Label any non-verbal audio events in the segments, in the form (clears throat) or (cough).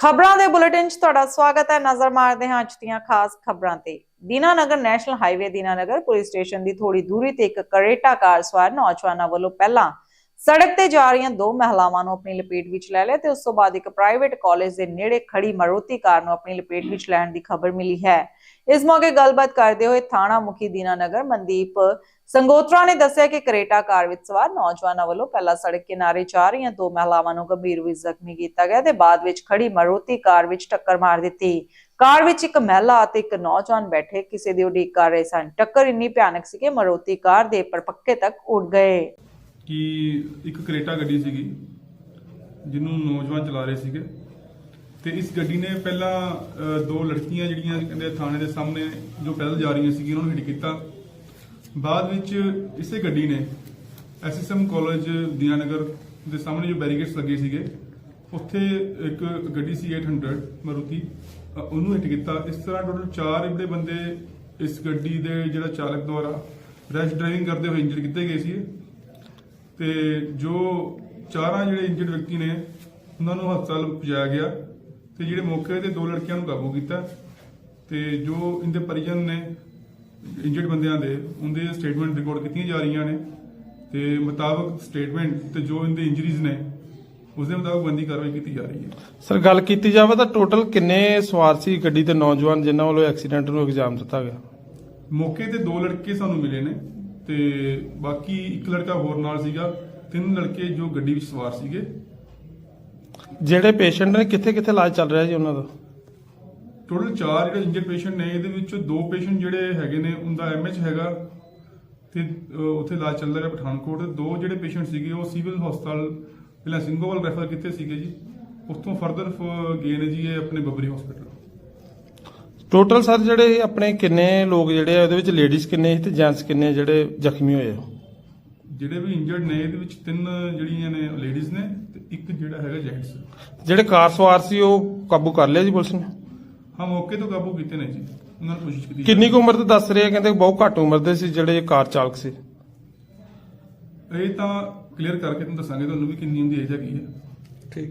ਖਬਰਾਂ ਦੇ ਬੁਲੇਟਿਨ 'ਚ ਤੁਹਾਡਾ ਸਵਾਗਤ ਹੈ। ਨਜ਼ਰ ਮਾਰਦੇ ਹਾਂ ਅੱਜ ਦੀਆਂ ਖਾਸ ਖਬਰਾਂ ਤੇ। Dinanagar national highway Dinanagar police station ਦੀ ਥੋੜੀ ਦੂਰੀ ਤੇ ਇੱਕ ਕਰੇਟਾ ਕਾਰ ਸਵਾਰ ਨੌਜਵਾਨਾਂ ਵੱਲੋਂ ਪਹਿਲਾਂ ਸੜਕ ਤੇ ਜਾ ਰਹੀਆਂ ਦੋ ਮਹਿਲਾਵਾਂ ਨੂੰ ਆਪਣੀ ਲਪੇਟ ਵਿੱਚ ਲੈ ਲਿਆ ਤੇ ਉਸ ਤੋਂ ਬਾਅਦ ਇੱਕ ਪ੍ਰਾਈਵੇਟ ਕਾਲਜ ਦੇ ਨੇੜੇ ਖੜੀ ਮਰੋਤੀ ਕਾਰ ਨੂੰ ਆਪਣੀ ਲਪੇਟ ਵਿੱਚ ਲੈਣ ਦੀ ਖਬਰ ਮਿਲੀ ਹੈ। ਇਸ ਮੌਕੇ ਗੱਲਬਾਤ ਕਰਦੇ ਹੋਏ ਥਾਣਾ ਮੁਖੀ ਦੀਨਾਨਗਰ ਮਨਦੀਪ ਸੰਗੋਤਰਾ ਨੇ ਦੱਸਿਆ ਕਿ ਕਰੇਟਾ ਕਾਰ ਵਿੱਚ ਸਵਾਰ ਨੌਜਵਾਨਾਂ ਵੱਲੋਂ ਪਹਿਲਾਂ ਸੜਕ ਕਿਨਾਰੇ ਜਾ ਰਹੀਆਂ ਦੋ ਮਹਿਲਾਵਾਂ ਨੂੰ ਗੰਭੀਰ ਵਿੱਚ ਜ਼ਖਮੀ ਕੀਤਾ ਗਿਆ ਤੇ ਬਾਅਦ ਵਿੱਚ ਖੜੀ ਮਰੂਤੀ ਕਾਰ ਵਿੱਚ ਟੱਕਰ ਮਾਰ ਦਿੱਤੀ। ਕਾਰ ਵਿੱਚ ਇੱਕ ਮਹਿਲਾ ਅਤੇ ਇੱਕ ਨੌਜਵਾਨ ਬੈਠੇ, ਕਿਸੇ ਦੀ ਉਡੀਕ ਕਰ ਰਹੇ ਸਨ। ਟੱਕਰ ਇੰਨੀ ਭਿਆਨਕ ਸੀ ਕਿ ਮਰੂਤੀ ਕਾਰ ਦੇ ਪਰਪੱਕੇ ਤੱਕ ਉੱਡ ਗਏ। ਕਿ ਇੱਕ ਕਰੇਟਾ ਗੱਡੀ ਸੀਗੀ, ਜਿਹਨੂੰ ਨੌਜਵਾਨ ਚਲਾ ਰਹੇ ਸੀਗੇ। ਤੇ ਇਸ ਗੱਡੀ ਨੇ ਪਹਿਲਾਂ ਦੋ ਲੜਕੀਆਂ ਜਿਹੜੀਆਂ ਕਹਿੰਦੇ ਥਾਣੇ ਦੇ ਸਾਹਮਣੇ ਜੋ ਪੈਦਲ ਜਾ ਰਹੀਆਂ ਸੀਗੀਆਂ, ਉਹਨਾਂ ਨੂੰ ਹਿੱਟ ਕੀਤਾ। ਬਾਅਦ ਵਿੱਚ ਇਸੇ ਗੱਡੀ ਨੇ ਐਸਐਸਐਮ ਕਾਲਜ ਦੀਨਾਨਗਰ ਦੇ ਸਾਹਮਣੇ ਜੋ ਬੈਰੀਕੇਡਸ ਲੱਗੇ ਸੀਗੇ ਉੱਥੇ ਇੱਕ ਗੱਡੀ ਸੀ 800 ਮਾਰੂਤੀ ਅ, ਉਹਨੂੰ ਹਿੱਟ ਕੀਤਾ। ਇਸ ਤਰ੍ਹਾਂ ਟੋਟਲ 4 ਜਿਹੜੇ ਬੰਦੇ ਇਸ ਗੱਡੀ ਦੇ ਜਿਹੜਾ ਚਾਲਕ ਦੁਆਰਾ ਰੈਸ਼ ਡਰਾਈਵਿੰਗ ਕਰਦੇ ਹੋਏ ਇੰਜਰ ਕੀਤੇ ਗਏ ਸੀ ਤੇ ਜੋ ਚਾਰਾਂ ਜਿਹੜੇ ਇੰਜਰਡ ਵਿਅਕਤੀ ਨੇ ਉਹਨਾਂ ਨੂੰ ਹਸਪਤਾਲ ਪਹੁੰਚਾਇਆ ਗਿਆ ਤੇ ਜਿਹੜੇ ਮੌਕੇ ਤੇ ਦੋ ਲੜਕੀਆਂ ਨੂੰ ਕਾਬੂ ਕੀਤਾ। ਤੇ ਜੋ ਇਹਦੇ ਪਰਿਜਨ ਨੇ ਇੰਜਰਡ ਬੰਦਿਆਂ ਦੇ ਉਹਦੇ ਸਟੇਟਮੈਂਟ ਰਿਕਾਰਡ ਕੀਤੀਆਂ ਜਾ ਰਹੀਆਂ ਨੇ ਤੇ ਮੁਤਾਬਕ ਸਟੇਟਮੈਂਟ ਤੇ ਜੋ ਇਹਦੇ ਇੰਜਰੀਜ਼ ਨੇ ਉਸ ਦੇ ਮੁਤਾਬਕ ਬੰਦੀ ਕਾਰਵਾਈ ਕੀਤੀ ਜਾ ਰਹੀ ਹੈ। ਸਰ ਗੱਲ ਕੀਤੀ ਜਾਵੇ ਤਾਂ ਟੋਟਲ ਕਿੰਨੇ ਸਵਾਰ ਸੀ ਗੱਡੀ ਤੇ ਨੌਜਵਾਨ ਜਿਨ੍ਹਾਂ ਵੱਲੋਂ ਐਕਸੀਡੈਂਟ ਨੂੰ ਇਲਜ਼ਾਮ ਦਿੱਤਾ ਗਿਆ? ਮੌਕੇ ਤੇ ਦੋ ਲੜਕੇ ਸਾਨੂੰ ਮਿਲੇ ਨੇ ਤੇ ਬਾਕੀ ਇੱਕ ਲੜਕਾ ਹੋਰ ਨਾਲ ਸੀਗਾ ਤਿੰਨ ਲੜਕੇ ਜੋ ਗੱਡੀ ਵਿੱਚ ਸਵਾਰ ਸੀਗੇ। ਜਿਹੜੇ ਪੇਸ਼ੈਂਟ ਨੇ ਕਿੱਥੇ ਕਿੱਥੇ ਇਲਾਜ ਚੱਲ ਰਿਹਾ ਜੀ ਉਹਨਾਂ ਦਾ? ਟੋਟਲ 4 ਜਿਹੜੇ ਇੰਜਰਡ ਪੇਸ਼ੈਂਟ ਨੇ ਇਹਦੇ ਵਿੱਚੋਂ ਦੋ ਪੇਸ਼ੈਂਟ ਜਿਹੜੇ ਹੈਗੇ ਨੇ ਉਹਦਾ ਐਮਐਚ ਹੈਗਾ ਤੇ ਉੱਥੇ ਇਲਾਜ ਚੱਲ ਰਿਹਾ ਪਠਾਨਕੋਟ। ਦੋ ਜਿਹੜੇ ਪੇਸ਼ੈਂਟ ਸੀਗੇ ਉਹ ਸਿਵਲ ਹਸਪਤਾਲ ਪਹਿਲਾਂ ਸਿੰਘੋਵਾਲ ਰੈਫਰ ਕੀਤੇ ਸੀਗੇ ਜੀ। ਉੱਥੋਂ ਫਰਦਰ ਗਏ ਨੇ ਜੀ ਇਹ ਆਪਣੇ ਬੱਬਰੀ ਹਸਪੀਟਲ ਟੋਟਲ ਸਰ ਜਿਹੜੇ ਆਪਣੇ ਕਿੰਨੇ ਲੋਕ ਜਿਹੜੇ ਆ ਉਹਦੇ ਵਿੱਚ ਲੇਡੀਜ਼ ਕਿੰਨੇ ਸੀ ਤੇ ਜੈਂਟਸ ਕਿੰਨੇ ਜਿਹੜੇ ਜ਼ਖਮੀ ਹੋਏ ਆ? ਜਿਹੜੇ ਵੀ ਇੰਜਰਡ ਨੇ ਇਹਦੇ ਵਿੱਚ ਤਿੰਨ ਜਿਹੜੀਆਂ ਨੇ ਲੇਡੀਜ਼ ਨੇ ਤੇ ਇੱਕ ਜਿਹੜਾ ਹੈਗਾ ਜੈਂਟਸ ਜਿਹੜੇ ਕਾਰ ਸਵਾਰ ਸੀ ਉਹ ਕਾਬੂ ਕਰ ਲਿਆ ਜੀ ਪੁਲਿਸ ਨੇ? ਹਾਂ ਮੌਕੇ ਤੋਂ ਕਾਬੂ ਕੀਤੇ ਨੇ ਜੀ। ਉਹਨਾਂ ਨੂੰ ਕੋਸ਼ਿਸ਼ ਕੀਤੀ ਕਿੰਨੀ ਕੁ ਉਮਰ ਦੇ ਦੱਸ ਰਹੇ ਆ? ਕਹਿੰਦੇ ਬਹੁਤ ਘੱਟ ਉਮਰ ਦੇ ਸੀ ਜਿਹੜੇ ਕਾਰ ਚਾਲਕ ਸੀ। ਇਹ ਤਾਂ ਕਲੀਅਰ ਕਰਕੇ ਤੁਹਾਨੂੰ ਦੱਸਾਂਗੇ ਤੁਹਾਨੂੰ ਵੀ ਕਿੰਨੀ ਹੁੰਦੀ ਏਜ ਹੈਗੀ ਹੈ। ਠੀਕ।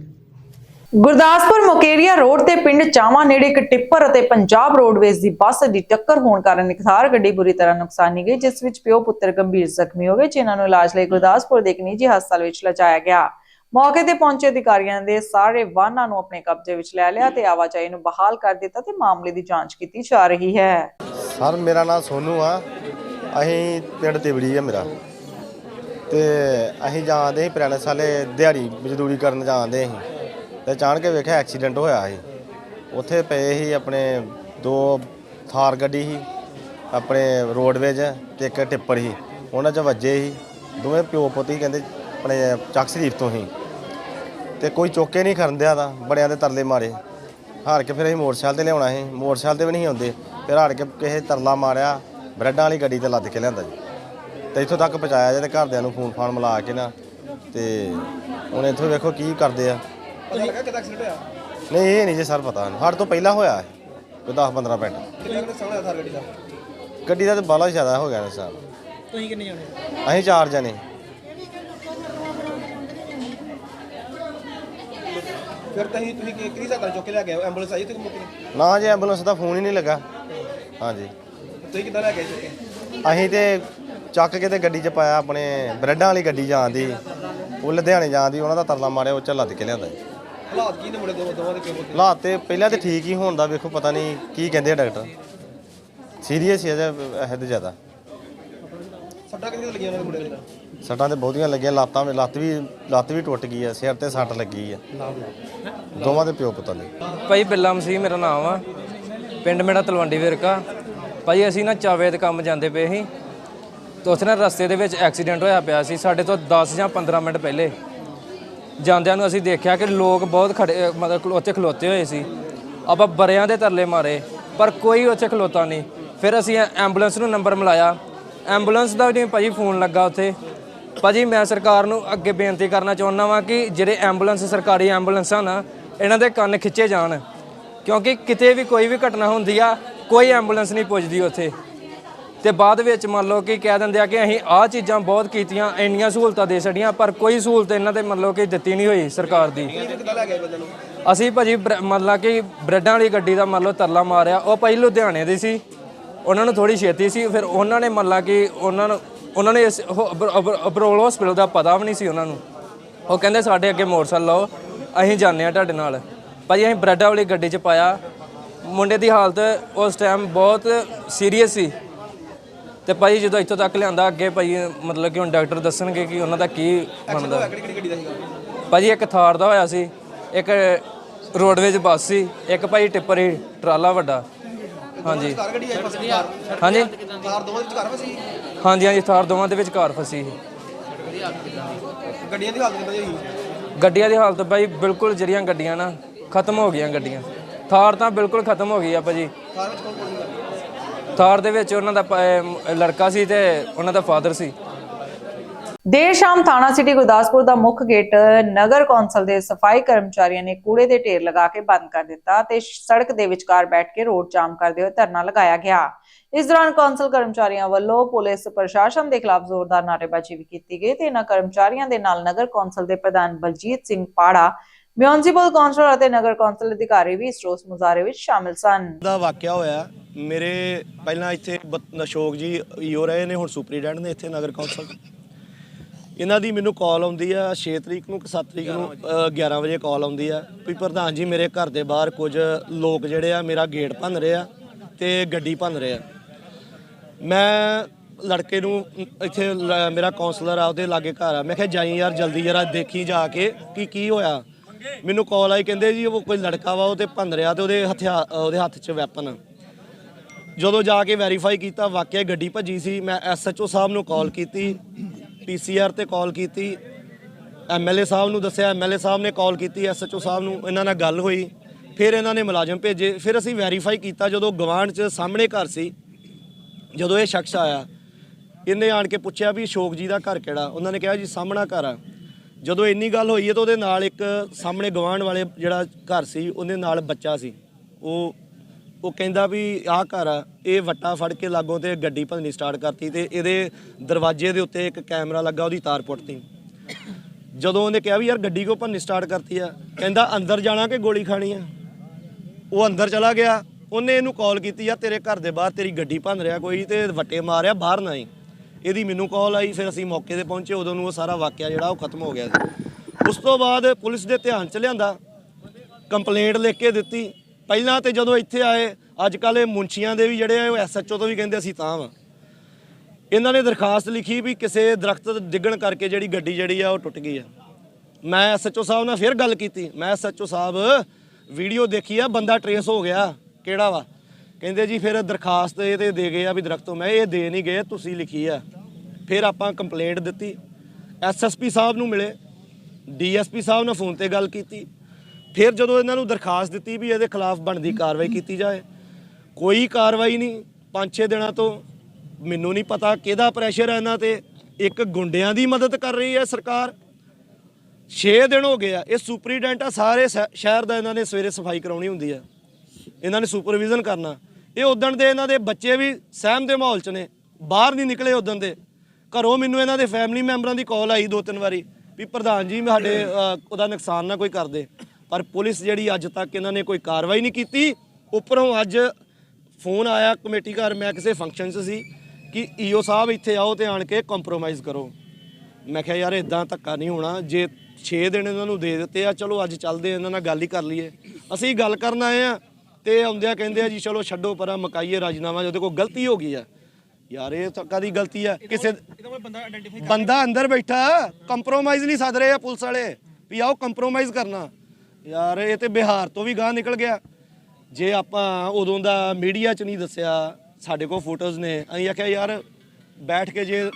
ਗੁਰਦਾਸਪੁਰ ਮੁਕੇਰੀਆ ਰੋਡ ਤੇ ਪਿੰਡ ਚਾਵਾ ਨੇੜੇ ਇੱਕ ਟਿੱਪਰ ਅਤੇ ਪੰਜਾਬ ਰੋਡਵੇਜ਼ ਦੀ ਬੱਸ ਦੀ ਟੱਕਰ ਹੋਣ ਕਾਰਨ ਇੱਕ ਥਾਰ ਗੱਡੀ ਬੁਰੀ ਤਰ੍ਹਾਂ ਨੁਕਸਾਨੀ ਗਈ ਜਿਸ ਵਿੱਚ ਪਿਓ ਪੁੱਤਰ ਗੰਭੀਰ ਜ਼ਖਮੀ ਹੋ ਗਏ ਜਿਨ੍ਹਾਂ ਨੂੰ ਇਲਾਜ ਲਈ ਗੁਰਦਾਸਪੁਰ ਦੇ ਇੱਕ ਨਿੱਜੀ ਹਸਪਤਾਲ ਵਿੱਚ ਲਿਜਾਇਆ ਗਿਆ। ਮੌਕੇ ਤੇ ਪਹੁੰਚੇ ਅਧਿਕਾਰੀਆਂ ਦੇ ਸਾਰੇ ਵਾਹਨਾਂ ਨੂੰ ਆਪਣੇ ਕਬਜ਼ੇ ਵਿੱਚ ਲੈ ਲਿਆ ਤੇ ਆਵਾਜਾਈ ਨੂੰ ਬਹਾਲ ਕਰ ਦਿੱਤਾ ਤੇ ਮਾਮਲੇ ਦੀ ਜਾਂਚ ਕੀਤੀ ਜਾ ਰਹੀ ਹੈ। ਸਰ, ਮੇਰਾ ਨਾਮ ਸੋਨੂ ਆ। ਅਸੀਂ ਪਿੰਡ ਤਿਵੜੀ ਆ ਮੇਰਾ। ਤੇ ਅਸੀਂ ਜਾਂਦੇ ਸੀ ਪੁਰਾਣੇ ਸਾਲੇ ਦਿਹਾੜੀ ਮਜ਼ਦੂਰੀ ਕਰਨ ਜਾਂਦੇ ਸੀ। ਤੇ ਅਚਾਨਕ ਵੇਖਿਆ ਐਕਸੀਡੈਂਟ ਹੋਇਆ ਸੀ। ਉੱਥੇ ਪਏ ਸੀ ਆਪਣੇ ਦੋ ਥਾਰ ਗੱਡੀ ਸੀ, ਆਪਣੇ ਰੋਡਵੇਜ ਤੇ ਇੱਕ ਟਿੱਪਰ ਸੀ। ਉਹਨਾਂ 'ਚ ਵੱਜੇ ਸੀ। ਦੋਵੇਂ ਪਿਓ ਪੁੱਤ ਹੀ ਕਹਿੰਦੇ ਆਪਣੇ ਚੱਕ ਸ਼ਰੀਫ ਤੋਂ ਹੀ ਤੇ ਕੋਈ ਚੁੱਕੇ ਨਹੀਂ ਕਰਨ ਦਿਆ ਦਾ ਬੜਿਆਂ ਦੇ ਤਰਲੇ ਮਾਰੇ। ਹਾਰ ਕੇ ਫਿਰ ਅਸੀਂ ਮੋਟਰਸਾਈਕਲ ਤੇ ਲਿਆਉਣਾ ਸੀ। ਮੋਟਰਸਾਈਕਲ ਤੇ ਵੀ ਨਹੀਂ ਆਉਂਦੇ। ਫਿਰ ਹਾਰ ਕੇ ਕਿਸੇ ਤਰਲਾ ਮਾਰਿਆ ਬ੍ਰੈਡਾਂ ਵਾਲੀ ਗੱਡੀ ਤੇ ਲੱਦ ਕੇ ਲਿਆਂਦਾ ਜੀ। ਤੇ ਇੱਥੋਂ ਤੱਕ ਪਹੁੰਚਾਇਆ ਜੇ ਤੇ ਘਰਦਿਆਂ ਨੂੰ ਫੋਨ ਫਾਨ ਮਿਲਾ ਕੇ ਨਾ ਤੇ ਹੁਣ ਇੱਥੋਂ ਵੇਖੋ ਕੀ ਕਰਦੇ ਆ। ਪਤਾ ਲੱਗਾ ਕਿਦਾਂ ਐਕਸੀਡੈਂਟ ਹੋਇਆ? ਨਹੀਂ ਇਹ ਨਹੀਂ ਜੀ ਸਰ ਪਤਾ। ਸਾਡੇ ਤੋਂ ਪਹਿਲਾਂ ਹੋਇਆ ਹੈ, ਕੋਈ 10 15 ਮਿੰਟ। ਕਿੰਨਾ ਕੁ ਸਾਹਮਣੇ ਥਾਰ ਗੱਡੀ ਦਾ? ਗੱਡੀ ਦਾ ਤੇ ਬਾਲਾ ਜ਼ਿਆਦਾ ਹੋ ਗਿਆ ਨੁਕਸਾਨ ਤੁਸੀਂ ਕਿੰਨੇ ਜਾਣੇ? ਅਸੀਂ ਚਾਰ ਜਣੇ। ਫਿਰ ਤੁਸੀਂ ਤੁਸੀਂ ਕਿ ਕਿਹਦੀ ਸਾਧਨ ਚੁੱਕ ਕੇ ਲੈ ਗਏ ਐਂਬੂਲੈਂਸ ਆਈ ਤੇ ਮੁੱਕੀ? ਨਾ ਜੀ ਐਂਬੂਲੈਂਸ ਦਾ ਫੋਨ ਹੀ ਨਹੀਂ ਲੱਗਾ। ਹਾਂਜੀ। ਤੁਸੀਂ ਕਿੱਦਾਂ ਲੈ ਗਏ ਚੁੱਕ ਅਸੀਂ ਤੇ ਚੱਕ ਕੇ ਤੇ ਗੱਡੀ 'ਚ ਪਾਇਆ ਆਪਣੇ ਬ੍ਰੈਡਾਂ ਵਾਲੀ ਗੱਡੀ ਜਾਂਦੀ ਉਹ ਲੁਧਿਆਣੇ ਜਾਂਦੀ ਉਹਨਾਂ ਦਾ ਤਰਲਾ ਮਾਰਿਆ ਉਹ ਚ ਲੱਦ ਕੇ ਲਿਆਂਦਾ ਜੀ। ਹਾਲਾਤ ਕੀ ਨੇ ਮੁੰਡੇ ਦੋ ਦੋਵਾਂ ਦੇ ਕਿਉਂ ਹਾਲਾਤ ਤੇ ਪਹਿਲਾਂ ਤੇ ਠੀਕ ਹੀ ਹੋਣ ਦਾ ਵੇਖੋ ਪਤਾ ਨਹੀਂ ਕੀ ਕਹਿੰਦੇ ਆ ਡਾਕਟਰ। ਸੀਰੀਅਸ ਹੀ ਜ਼ਿਆਦਾ। ਸੱਟਾਂ ਕਿੰਨੀਆਂ ਲੱਗੀਆਂ ਉਹਨਾਂ ਦੇ ਮੁੰਡੇ ਦੇ ਸੱਟਾਂ ਤੇ ਬਹੁਤੀਆਂ ਲੱਗੀਆਂ ਲੱਤਾਂ ਵੀ ਲੱਤ ਵੀ ਲੱਤ ਵੀ ਟੁੱਟ ਗਈ ਆ ਸਿਰ ਤੇ ਸੱਟ ਲੱਗੀ ਆ ਦੋਵਾਂ ਦੇ ਪਿਓ ਪੁੱਤਾਂ ਦੇ। ਭਾਈ ਬਿੱਲਾ ਮਸੀਹ ਮੇਰਾ ਨਾਮ ਆ। ਪਿੰਡ ਮੇਰਾ ਤਲਵੰਡੀ ਵਿਰਕਾ। ਭਾਈ ਅਸੀਂ ਨਾ ਚਾਵੇ ਦੇ ਕੰਮ ਜਾਂਦੇ ਪਏ ਸੀ। ਤੇ ਉੱਥੇ ਨਾ ਰਸਤੇ ਦੇ ਵਿੱਚ ਐਕਸੀਡੈਂਟ ਹੋਇਆ ਪਿਆ ਸੀ। ਸਾਡੇ ਤੋਂ 10 ਜਾਂ 15 ਮਿੰਟ ਪਹਿਲੇ ਜਾਂਦਿਆਂ ਨੂੰ ਅਸੀਂ ਦੇਖਿਆ ਕਿ ਲੋਕ ਬਹੁਤ ਖੜੇ ਮਤਲਬ ਉੱਥੇ ਖਲੋਤੇ ਹੋਏ ਸੀ। ਆਪਾਂ ਬਰਿਆਂ ਦੇ ਤਰਲੇ ਮਾਰੇ ਪਰ ਕੋਈ ਉੱਥੇ ਖਲੋਤਾ ਨਹੀਂ। ਫਿਰ ਅਸੀਂ ਐਂਬੂਲੈਂਸ ਨੂੰ ਨੰਬਰ ਮਿਲਾਇਆ। ਐਂਬੂਲੈਂਸ ਦਾ ਵੀ ਨਹੀਂ ਭਾਜੀ ਫੋਨ ਲੱਗਾ ਉੱਥੇ। ਭਾਜੀ ਮੈਂ ਸਰਕਾਰ ਨੂੰ ਅੱਗੇ ਬੇਨਤੀ ਕਰਨਾ ਚਾਹੁੰਦਾ ਵਾਂ ਕਿ ਜਿਹੜੇ ਐਂਬੂਲੈਂਸ ਸਰਕਾਰੀ ਐਂਬੂਲੈਂਸਾਂ ਨਾ, ਇਹਨਾਂ ਦੇ ਕੰਨ ਖਿੱਚੇ ਜਾਣ। ਕਿਉਂਕਿ ਕਿਤੇ ਵੀ ਕੋਈ ਵੀ ਘਟਨਾ ਹੁੰਦੀ ਆ, ਕੋਈ ਐਂਬੂਲੈਂਸ ਨਹੀਂ ਪੁੱਜਦੀ ਉੱਥੇ। ਤੇ ਬਾਅਦ ਵਿੱਚ ਮੰਨ ਲਓ ਕਿ ਕਹਿ ਦਿੰਦੇ ਆ ਕਿ ਅਸੀਂ ਆਹ ਚੀਜ਼ਾਂ ਬਹੁਤ ਕੀਤੀਆਂ, ਇੰਨੀਆਂ ਸਹੂਲਤਾਂ ਦੇ ਛੜੀਆਂ ਪਰ ਕੋਈ ਸਹੂਲਤ ਇਹਨਾਂ ਤੇ ਮੰਨ ਲਓ ਕਿ ਦਿੱਤੀ ਨਹੀਂ ਹੋਈ ਸਰਕਾਰ ਦੀ। ਕਿੱਦਾਂ ਲੈ ਗਏ ਬੰਦੇ ਨੂੰ ਅਸੀਂ ਭਾਜੀ ਬ੍ਰ- ਮਤਲਬ ਕਿ ਬ੍ਰੈਡਾਂ ਵਾਲੀ ਗੱਡੀ ਦਾ ਮੰਨ ਲਓ ਤਰਲਾ ਮਾਰਿਆ, ਉਹ ਭਾਈ ਲੁਧਿਆਣੇ ਦੀ ਸੀ। ਉਹਨਾਂ ਨੂੰ ਥੋੜੀ ਛੇਤੀ ਸੀ ਫਿਰ ਉਹਨਾਂ ਨੇ ਮੰਨ ਲਾ ਕਿ ਉਹਨਾਂ ਨੂੰ ਉਹਨਾਂ ਨੇ ਇਸ ਅਬਰੋਲ ਹਸਪੀਟਲ ਦਾ ਪਤਾ ਵੀ ਨਹੀਂ ਸੀ ਉਹਨਾਂ ਨੂੰ। ਉਹ ਕਹਿੰਦੇ ਸਾਡੇ ਅੱਗੇ ਮੋਟਰਸਾਈਕਲ ਲਾਓ ਅਸੀਂ ਜਾਂਦੇ ਆ ਤੁਹਾਡੇ ਨਾਲ। ਭਾਜੀ ਅਸੀਂ ਬ੍ਰੈਡਾਂ ਵਾਲੀ ਗੱਡੀ 'ਚ ਪਾਇਆ। ਮੁੰਡੇ ਦੀ ਹਾਲਤ ਉਸ ਟਾਈਮ ਬਹੁਤ ਸੀਰੀਅਸ ਸੀ। ਤੇ ਭਾਈ ਜਦੋਂ ਇੱਥੋਂ ਤੱਕ ਲਿਆਂਦਾ ਅੱਗੇ ਭਾਈ ਮਤਲਬ ਕਿ ਹੁਣ ਡਾਕਟਰ ਦੱਸਣਗੇ ਕਿ ਉਹਨਾਂ ਦਾ ਕੀ ਬਣਦਾ। ਭਾਜੀ ਇੱਕ ਥਾਰ ਦਾ ਹੋਇਆ ਸੀ ਇੱਕ ਰੋਡਵੇਜ ਬੱਸ ਸੀ ਇੱਕ ਭਾਈ ਟਿੱਪਰ ਸੀ ਟਰਾਲਾ ਵੱਡਾ। ਹਾਂਜੀ। ਕਾਰ ਗੱਡੀ ਆਈ ਫਸੀ ਕਾਰ। ਹਾਂਜੀ। ਕਾਰ ਦੋਵਾਂ ਦੇ ਵਿੱਚ ਕਾਰ ਫਸੀ? ਹਾਂਜੀ ਹਾਂਜੀ ਥਾਰ ਦੋਵਾਂ ਦੇ ਵਿੱਚ ਕਾਰ ਫਸੀ। ਸੀ ਗੱਡੀਆਂ ਦੀ ਹਾਲਤ ਕਿੱਦਾਂ ਦੀ ਹੋਈ? ਗੱਡੀਆਂ ਦੀ ਹਾਲਤ ਭਾਈ ਬਿਲਕੁਲ ਜਿਹੜੀਆਂ ਗੱਡੀਆਂ ਨਾ ਖਤਮ ਹੋ ਗਈਆਂ ਗੱਡੀਆਂ। ਥਾਰ ਤਾਂ ਬਿਲਕੁਲ ਖਤਮ ਹੋ ਗਈ ਆ ਭਾਜੀ। ਕਾਰ ਵਿੱਚ ਕੌਣ ਕੌਣ ਸੀਗਾ ਥਾਰ ਦੇ ਵਿੱਚ ਉਹਨਾਂ ਦਾ ਪ- ਅਹ ਲੜਕਾ ਸੀ ਤੇ ਉਹਨਾਂ ਦਾ ਫਾਦਰ ਸੀ। ਦੇਰ ਸ਼ਾਮ ਥਾਣਾ ਸਿਟੀ ਗੁਰਦਾਸਪੁਰ ਦਾ ਮੁੱਖ ਗੇਟ ਨਗਰ ਕੌਂਸਲ ਦੇ ਸਫ਼ਾਈ ਕਰਮਚਾਰੀਆਂ ਨੇ ਕੂੜੇ ਦੇ ਢੇਰ ਲਗਾ ਕੇ ਬੰਦ ਕਰ ਦਿੱਤਾ ਤੇ ਸੜਕ ਦੇ ਵਿਚਕਾਰ ਬੈਠ ਕੇ ਰੋਡ ਜਾਮ ਕਰਦੇ ਹੋਏ ਧਰਨਾ ਲਗਾਇਆ ਗਿਆ। ਇਸ ਦੌਰਾਨ ਕੌਂਸਲ ਕਰਮਚਾਰੀਆਂ ਵੱਲੋਂ ਪੁਲਿਸ ਪ੍ਰਸ਼ਾਸਨ ਦੇ ਖਿਲਾਫ ਜ਼ੋਰਦਾਰ ਨਾਅਰੇਬਾਜ਼ੀ ਵੀ ਕੀਤੀ ਗਈ ਤੇ ਇਹਨਾਂ ਕਰਮਚਾਰੀਆਂ ਦੇ ਨਾਲ ਨਗਰ ਕੌਂਸਲ ਦੇ ਪ੍ਰਧਾਨ ਬਲਜੀਤ ਸਿੰਘ ਪਾੜਾ ਮਿਊਨਿਸਪਲ ਕੌਂਸਲਰ ਅਤੇ ਨਗਰ ਕੌਂਸਲ ਅਧਿਕਾਰੀ ਵੀ ਇਸ ਰੋਸ ਮੁਜ਼ਾਹਰੇ ਵਿੱਚ ਸ਼ਾਮਿਲ ਸਨ। ਦਾ ਵਾਕਿਆ ਹੋਇਆ, ਮੇਰੇ ਪਹਿਲਾਂ ਇੱਥੇ ਅਸ਼ੋਕ ਜੀ ਈਓ ਰਹੇ ਨੇ, ਹੁਣ ਸੁਪਰੀਡੈਂਟ ਨੇ ਇੱਥੇ ਨਗਰ ਕੌਂਸਲ। ਇਹਨਾਂ ਦੀ ਮੈਨੂੰ ਕਾਲ ਆਉਂਦੀ ਆ 6 ਤਰੀਕ ਨੂੰ ਕਿ 7 ਤਰੀਕ ਨੂੰ ਅ, 11 ਵਜੇ ਕਾਲ ਆਉਂਦੀ ਆ। ਵੀ ਪ੍ਰਧਾਨ ਜੀ ਮੇਰੇ ਘਰ ਦੇ ਬਾਹਰ ਕੁਝ ਲੋਕ ਜਿਹੜੇ ਆ ਮੇਰਾ ਗੇਟ ਭੰਨ ਰਹੇ ਆ ਤੇ ਗੱਡੀ ਭੰਨ ਰਹੇ ਆ। ਮੈਂ ਲੜਕੇ ਨੂੰ ਇੱਥੇ ਲ- ਮੇਰਾ ਕਾਉਂਸਲਰ ਆ ਉਹਦੇ ਲਾਗੇ ਘਰ ਆ। ਮੈਂ ਕਿਹਾ ਜਾਈ ਯਾਰ ਜਲਦੀ ਜਰਾ ਦੇਖੀ ਜਾ ਕੇ ਕਿ ਕੀ ਹੋਇਆ? ਮੈਨੂੰ ਕਾਲ ਆਈ ਕਹਿੰਦੇ ਜੀ ਉਹ ਕੋਈ ਲੜਕਾ ਵਾ ਉਹ ਤੇ ਭੰਨ ਰਿਹਾ ਤੇ ਉਹਦੇ ਹਥਿਆਰ ਉਹਦੇ ਹੱਥ 'ਚ ਵੈਪਨ ਜਦੋਂ ਜਾ ਕੇ ਵੈਰੀਫਾਈ ਕੀਤਾ ਵਾਕਿਆ ਗੱਡੀ ਭੱਜੀ ਸੀ। ਮੈਂ ਐਸਐਚਓ ਸਾਹਿਬ ਨੂੰ ਕਾਲ ਕੀਤੀ। ਪੀਸੀਆਰ ਤੇ ਕਾਲ ਕੀਤੀ। ਐਮਐਲਏ ਸਾਹਿਬ ਨੂੰ ਦੱਸਿਆ, ਐਮਐਲਏ ਸਾਹਿਬ ਨੇ ਕਾਲ ਕੀਤੀ, ਐਸਐਚਓ ਸਾਹਿਬ ਨੂੰ ਇਹਨਾਂ ਨਾਲ ਗੱਲ ਹੋਈ। ਫਿਰ ਇਹਨਾਂ ਨੇ ਮੁਲਾਜ਼ਮ ਭੇਜੇ। ਫਿਰ ਅਸੀਂ ਵੈਰੀਫਾਈ ਕੀਤਾ ਜਦੋਂ ਗਵਾਂਢ 'ਚ ਸਾਹਮਣੇ ਘਰ ਸੀ, ਜਦੋਂ ਇਹ ਸ਼ਖਸ ਆਇਆ। ਇਹਨੇ ਆਣ ਕੇ ਪੁੱਛਿਆ ਵੀ ਅਸ਼ੋਕ ਜੀ ਦਾ ਘਰ ਕਿਹੜਾ? ਉਹਨਾਂ ਨੇ ਕਿਹਾ ਜੀ ਸਾਹਮਣਾ ਘਰ ਆ। ਜਦੋਂ ਇੰਨੀ ਗੱਲ ਹੋਈ ਹੈ ਤਾਂ ਉਹਦੇ ਨਾਲ ਇੱਕ ਸਾਹਮਣੇ ਗਵਾਂਢ ਵਾਲੇ ਜਿਹੜਾ ਘਰ ਸੀ, ਉਹਦੇ ਨਾਲ ਬੱਚਾ ਸੀ। ਉਹ ਉਹ ਕਹਿੰਦਾ ਵੀ ਆਹ ਘਰ ਆ, ਇਹ ਵੱਟਾ ਫੜ ਕੇ ਲਾਗੋਂ ਤੇ ਗੱਡੀ ਭੰਨਣੀ ਸਟਾਰਟ ਕਰਤੀ ਤੇ ਇਹਦੇ ਦਰਵਾਜ਼ੇ ਦੇ ਉੱਤੇ ਇੱਕ ਕੈਮਰਾ ਲੱਗਾ ਉਹਦੀ ਤਾਰ ਪੁੱਟਤੀ। ਜਦੋਂ ਉਹਨੇ ਕਿਹਾ ਵੀ ਯਾਰ ਗੱਡੀ ਕੋ ਭੰਨਣੀ ਸਟਾਰਟ ਕਰਤੀ ਆ, ਕਹਿੰਦਾ ਅੰਦਰ ਜਾਣਾ ਕਿ ਗੋਲੀ ਖਾਣੀ ਆ? ਉਹ ਅੰਦਰ ਚਲਾ ਗਿਆ, ਉਹਨੇ ਇਹਨੂੰ ਕਾਲ ਕੀਤੀ, ਯਾਰ ਤੇਰੇ ਘਰ ਦੇ ਬਾਹਰ ਤੇਰੀ ਗੱਡੀ ਭੰਨ ਰਿਹਾ ਕੋਈ ਤੇ ਵੱਟੇ ਮਾਰਿਆ ਬਾਹਰ ਨਾ ਆਈ। ਇਹਦੀ ਮੈਨੂੰ ਕਾਲ ਆਈ, ਫਿਰ ਅਸੀਂ ਮੌਕੇ ਤੇ ਪਹੁੰਚੇ, ਉਦੋਂ ਨੂੰ ਉਹ ਸਾਰਾ ਵਾਕਿਆ ਜਿਹੜਾ ਉਹ ਖਤਮ ਹੋ ਗਿਆ ਸੀ। ਉਸ ਤੋਂ ਬਾਅਦ ਪੁਲਿਸ ਦੇ ਧਿਆਨ ਚ ਲਿਆਂਦਾ, ਕੰਪਲੇਂਟ ਲਿਖ ਕੇ ਦਿੱਤੀ ਪਹਿਲਾਂ ਤੇ ਜਦੋਂ ਇੱਥੇ ਆਏ ਅੱਜ ਕੱਲ ਇਹ ਮੁੰਸ਼ੀਆਂ ਦੇ ਵੀ ਜਿਹੜੇ ਆ, ਉਹ ਐਸਐਚਓ ਤੋਂ ਵੀ ਕਹਿੰਦੇ ਅਸੀਂ ਤਾਂ ਵਾਂ। ਇਹਨਾਂ ਨੇ ਦਰਖਾਸਤ ਲਿਖੀ ਵੀ ਕਿਸੇ ਦਰਖਤ ਡਿੱਗਣ ਕਰਕੇ ਜਿਹੜੀ ਗੱਡੀ ਜਿਹੜੀ ਆ, ਉਹ ਟੁੱਟ ਗਈ ਆ। ਮੈਂ ਐਸਐਚਓ ਸਾਹਿਬ ਨਾਲ ਫਿਰ ਗੱਲ ਕੀਤੀ। ਮੈਂ ਐਸਐਚਓ ਸਾਹਿਬ ਵੀਡੀਓ ਦੇਖੀ ਆ, ਬੰਦਾ ਟਰੇਸ ਹੋ ਗਿਆ। ਕਿਹੜਾ ਵਾ? ਕਹਿੰਦੇ ਜੀ ਫਿਰ ਦਰਖਾਸਤ ਇਹ ਤੇ ਦੇ ਗਏ ਆ ਵੀ ਦਰਖਤੋਂ। ਮੈਂ ਇਹ ਦੇ ਨਹੀਂ ਗਏ, ਤੁਸੀਂ ਲਿਖੀ ਆ। ਫਿਰ ਆਪਾਂ ਕੰਪਲੇਂਟ ਦਿੱਤੀ। ਐਸਐਸਪੀ ਸਾਹਿਬ ਨੂੰ ਮਿਲੇ। ਡੀਐਸਪੀ ਸਾਹਿਬ ਨਾਲ ਫੋਨ ਤੇ ਗੱਲ ਕੀਤੀ। ਫਿਰ ਜਦੋਂ ਇਹਨਾਂ ਨੂੰ ਦਰਖਾਸਤ ਦਿੱਤੀ ਵੀ ਇਹਦੇ ਖਿਲਾਫ ਬਣਦੀ ਕਾਰਵਾਈ ਕੀਤੀ ਜਾਏ, ਕੋਈ ਕਾਰਵਾਈ ਨਹੀਂ, ਪੰਜ ਛੇ ਦਿਨਾਂ ਤੋਂ ਮੈਨੂੰ ਨਹੀਂ ਪਤਾ ਕਿਹਦਾ ਪ੍ਰੈਸ਼ਰ ਹੈ ਇਹਨਾਂ ਤੇ, ਇੱਕ ਗੁੰਡਿਆਂ ਦੀ ਮਦਦ ਕਰ ਰਹੀ ਹੈ ਸਰਕਾਰ। 6 ਦਿਨ ਹੋ ਗਏ ਆ, ਇਹ ਸੁਪਰੀਡੈਂਟ ਆ, ਸਾਰੇ ਸ਼ਹਿ- ਸ਼ਹਿਰ ਦਾ ਇਹਨਾਂ ਨੇ ਸਵੇਰੇ ਸਫ਼ਾਈ ਕਰਾਉਣੀ ਹੁੰਦੀ ਆ। ਇਹਨਾਂ ਨੇ ਸੁਪਰਵਿਜ਼ਨ ਕਰਨਾ। ਇਹ ਉਦਣ ਦੇ ਇਹਨਾਂ ਦੇ ਬੱਚੇ ਵੀ ਸਹਿਮ ਦੇ ਮਾਹੌਲ 'ਚ ਨੇ, ਬਾਹਰ ਨਹੀਂ ਨਿਕਲੇ ਉਦਣ ਦੇ। ਘਰੋਂ ਮੈਨੂੰ ਇਹਨਾਂ ਦੇ ਫੈਮਿਲੀ ਮੈਂਬਰਾਂ ਦੀ ਕਾਲ ਆਈ ਦੋ ਤਿੰਨ ਵਾਰੀ, ਵੀ ਪ੍ਰਧਾਨ ਜੀ, ਸਾਡੇ ਉਹਦਾ ਨੁਕਸਾਨ ਨਾ ਕੋਈ ਕਰਦੇ ਪਰ ਪੁਲਿਸ ਜਿਹੜੀ ਅੱਜ ਤੱਕ ਇਹਨਾਂ ਨੇ ਕੋਈ ਕਾਰਵਾਈ ਨਹੀਂ ਕੀਤੀ। ਉੱਪਰੋਂ ਅੱਜ ਫੋਨ ਆਇਆ ਕਮੇਟੀ ਘਰ, ਮੈਂ ਕਿਸੇ ਫੰਕਸ਼ਨ 'ਚ ਸੀ ਕਿ ਈਓ ਸਾਹਿਬ ਇੱਥੇ ਆਓ ਤੇ ਆਣ ਕੇ ਕੰਪਰੋਮਾਈਜ਼ ਕਰੋ। ਮੈਂ ਕਿਹਾ, ਯਾਰ ਇਦਾਂ ਧੱਕਾ ਨਹੀਂ ਹੋਣਾ। ਜੇ 6 ਦਿਨ ਇਹਨਾਂ ਨੂੰ ਦੇ ਦਿੱਤੇ ਆ, ਚਲੋ ਅੱਜ ਚੱਲਦੇ ਇਹਨਾਂ ਨਾਲ ਗੱਲ ਹੀ ਕਰ ਲਈਏ। ਅਸੀਂ ਗੱਲ ਕਰਨ ਆਏ ਆ ਤੇ ਆਉਂਦਿਆਂ ਕਹਿੰਦੇ ਆ ਜੀ, ਚਲੋ ਛੱਡੋ ਪਰਾਂ, ਮਕਾਈਏ ਰਾਜਨਾਮਾ, ਜਦੋਂ ਕੋਲ ਗਲਤੀ ਹੋ ਗਈ ਆ। ਯਾਰ, ਇਹ ਤਾਂ ਕਾਦੀ ਗਲਤੀ ਆ? ਕਿਸੇ ਬੰਦਾ ਅੰਦਰ ਬੈਠਾ ਕੰਪਰੋਮਾਈਜ਼ ਨਹੀਂ ਸੱਦ ਰਹੇ ਆ ਪੁਲਿਸ ਵਾਲੇ, ਵੀ ਆਓ ਕੰਪਰੋਮਾਈਜ਼ ਕਰਨਾ। ਯਾਰ, ਇਹ ਤੇ ਬਿਹਾਰ ਤੋਂ ਵੀ ਗਾਂ ਨਿਕਲ ਗਿਆ। ਜੇ ਆਪਾਂ ਉਦੋਂ ਦਾ ਮੀਡੀਆ 'ਚ ਨਹੀਂ ਦੱਸਿਆ, ਸਾਡੇ ਕੋਲ ਫੋਟੋਜ਼ ਨੇ, ਅਸੀਂ ਆਖਿਆ, ਯਾਰ, ਬੈਠ ਕੇ ਜੇ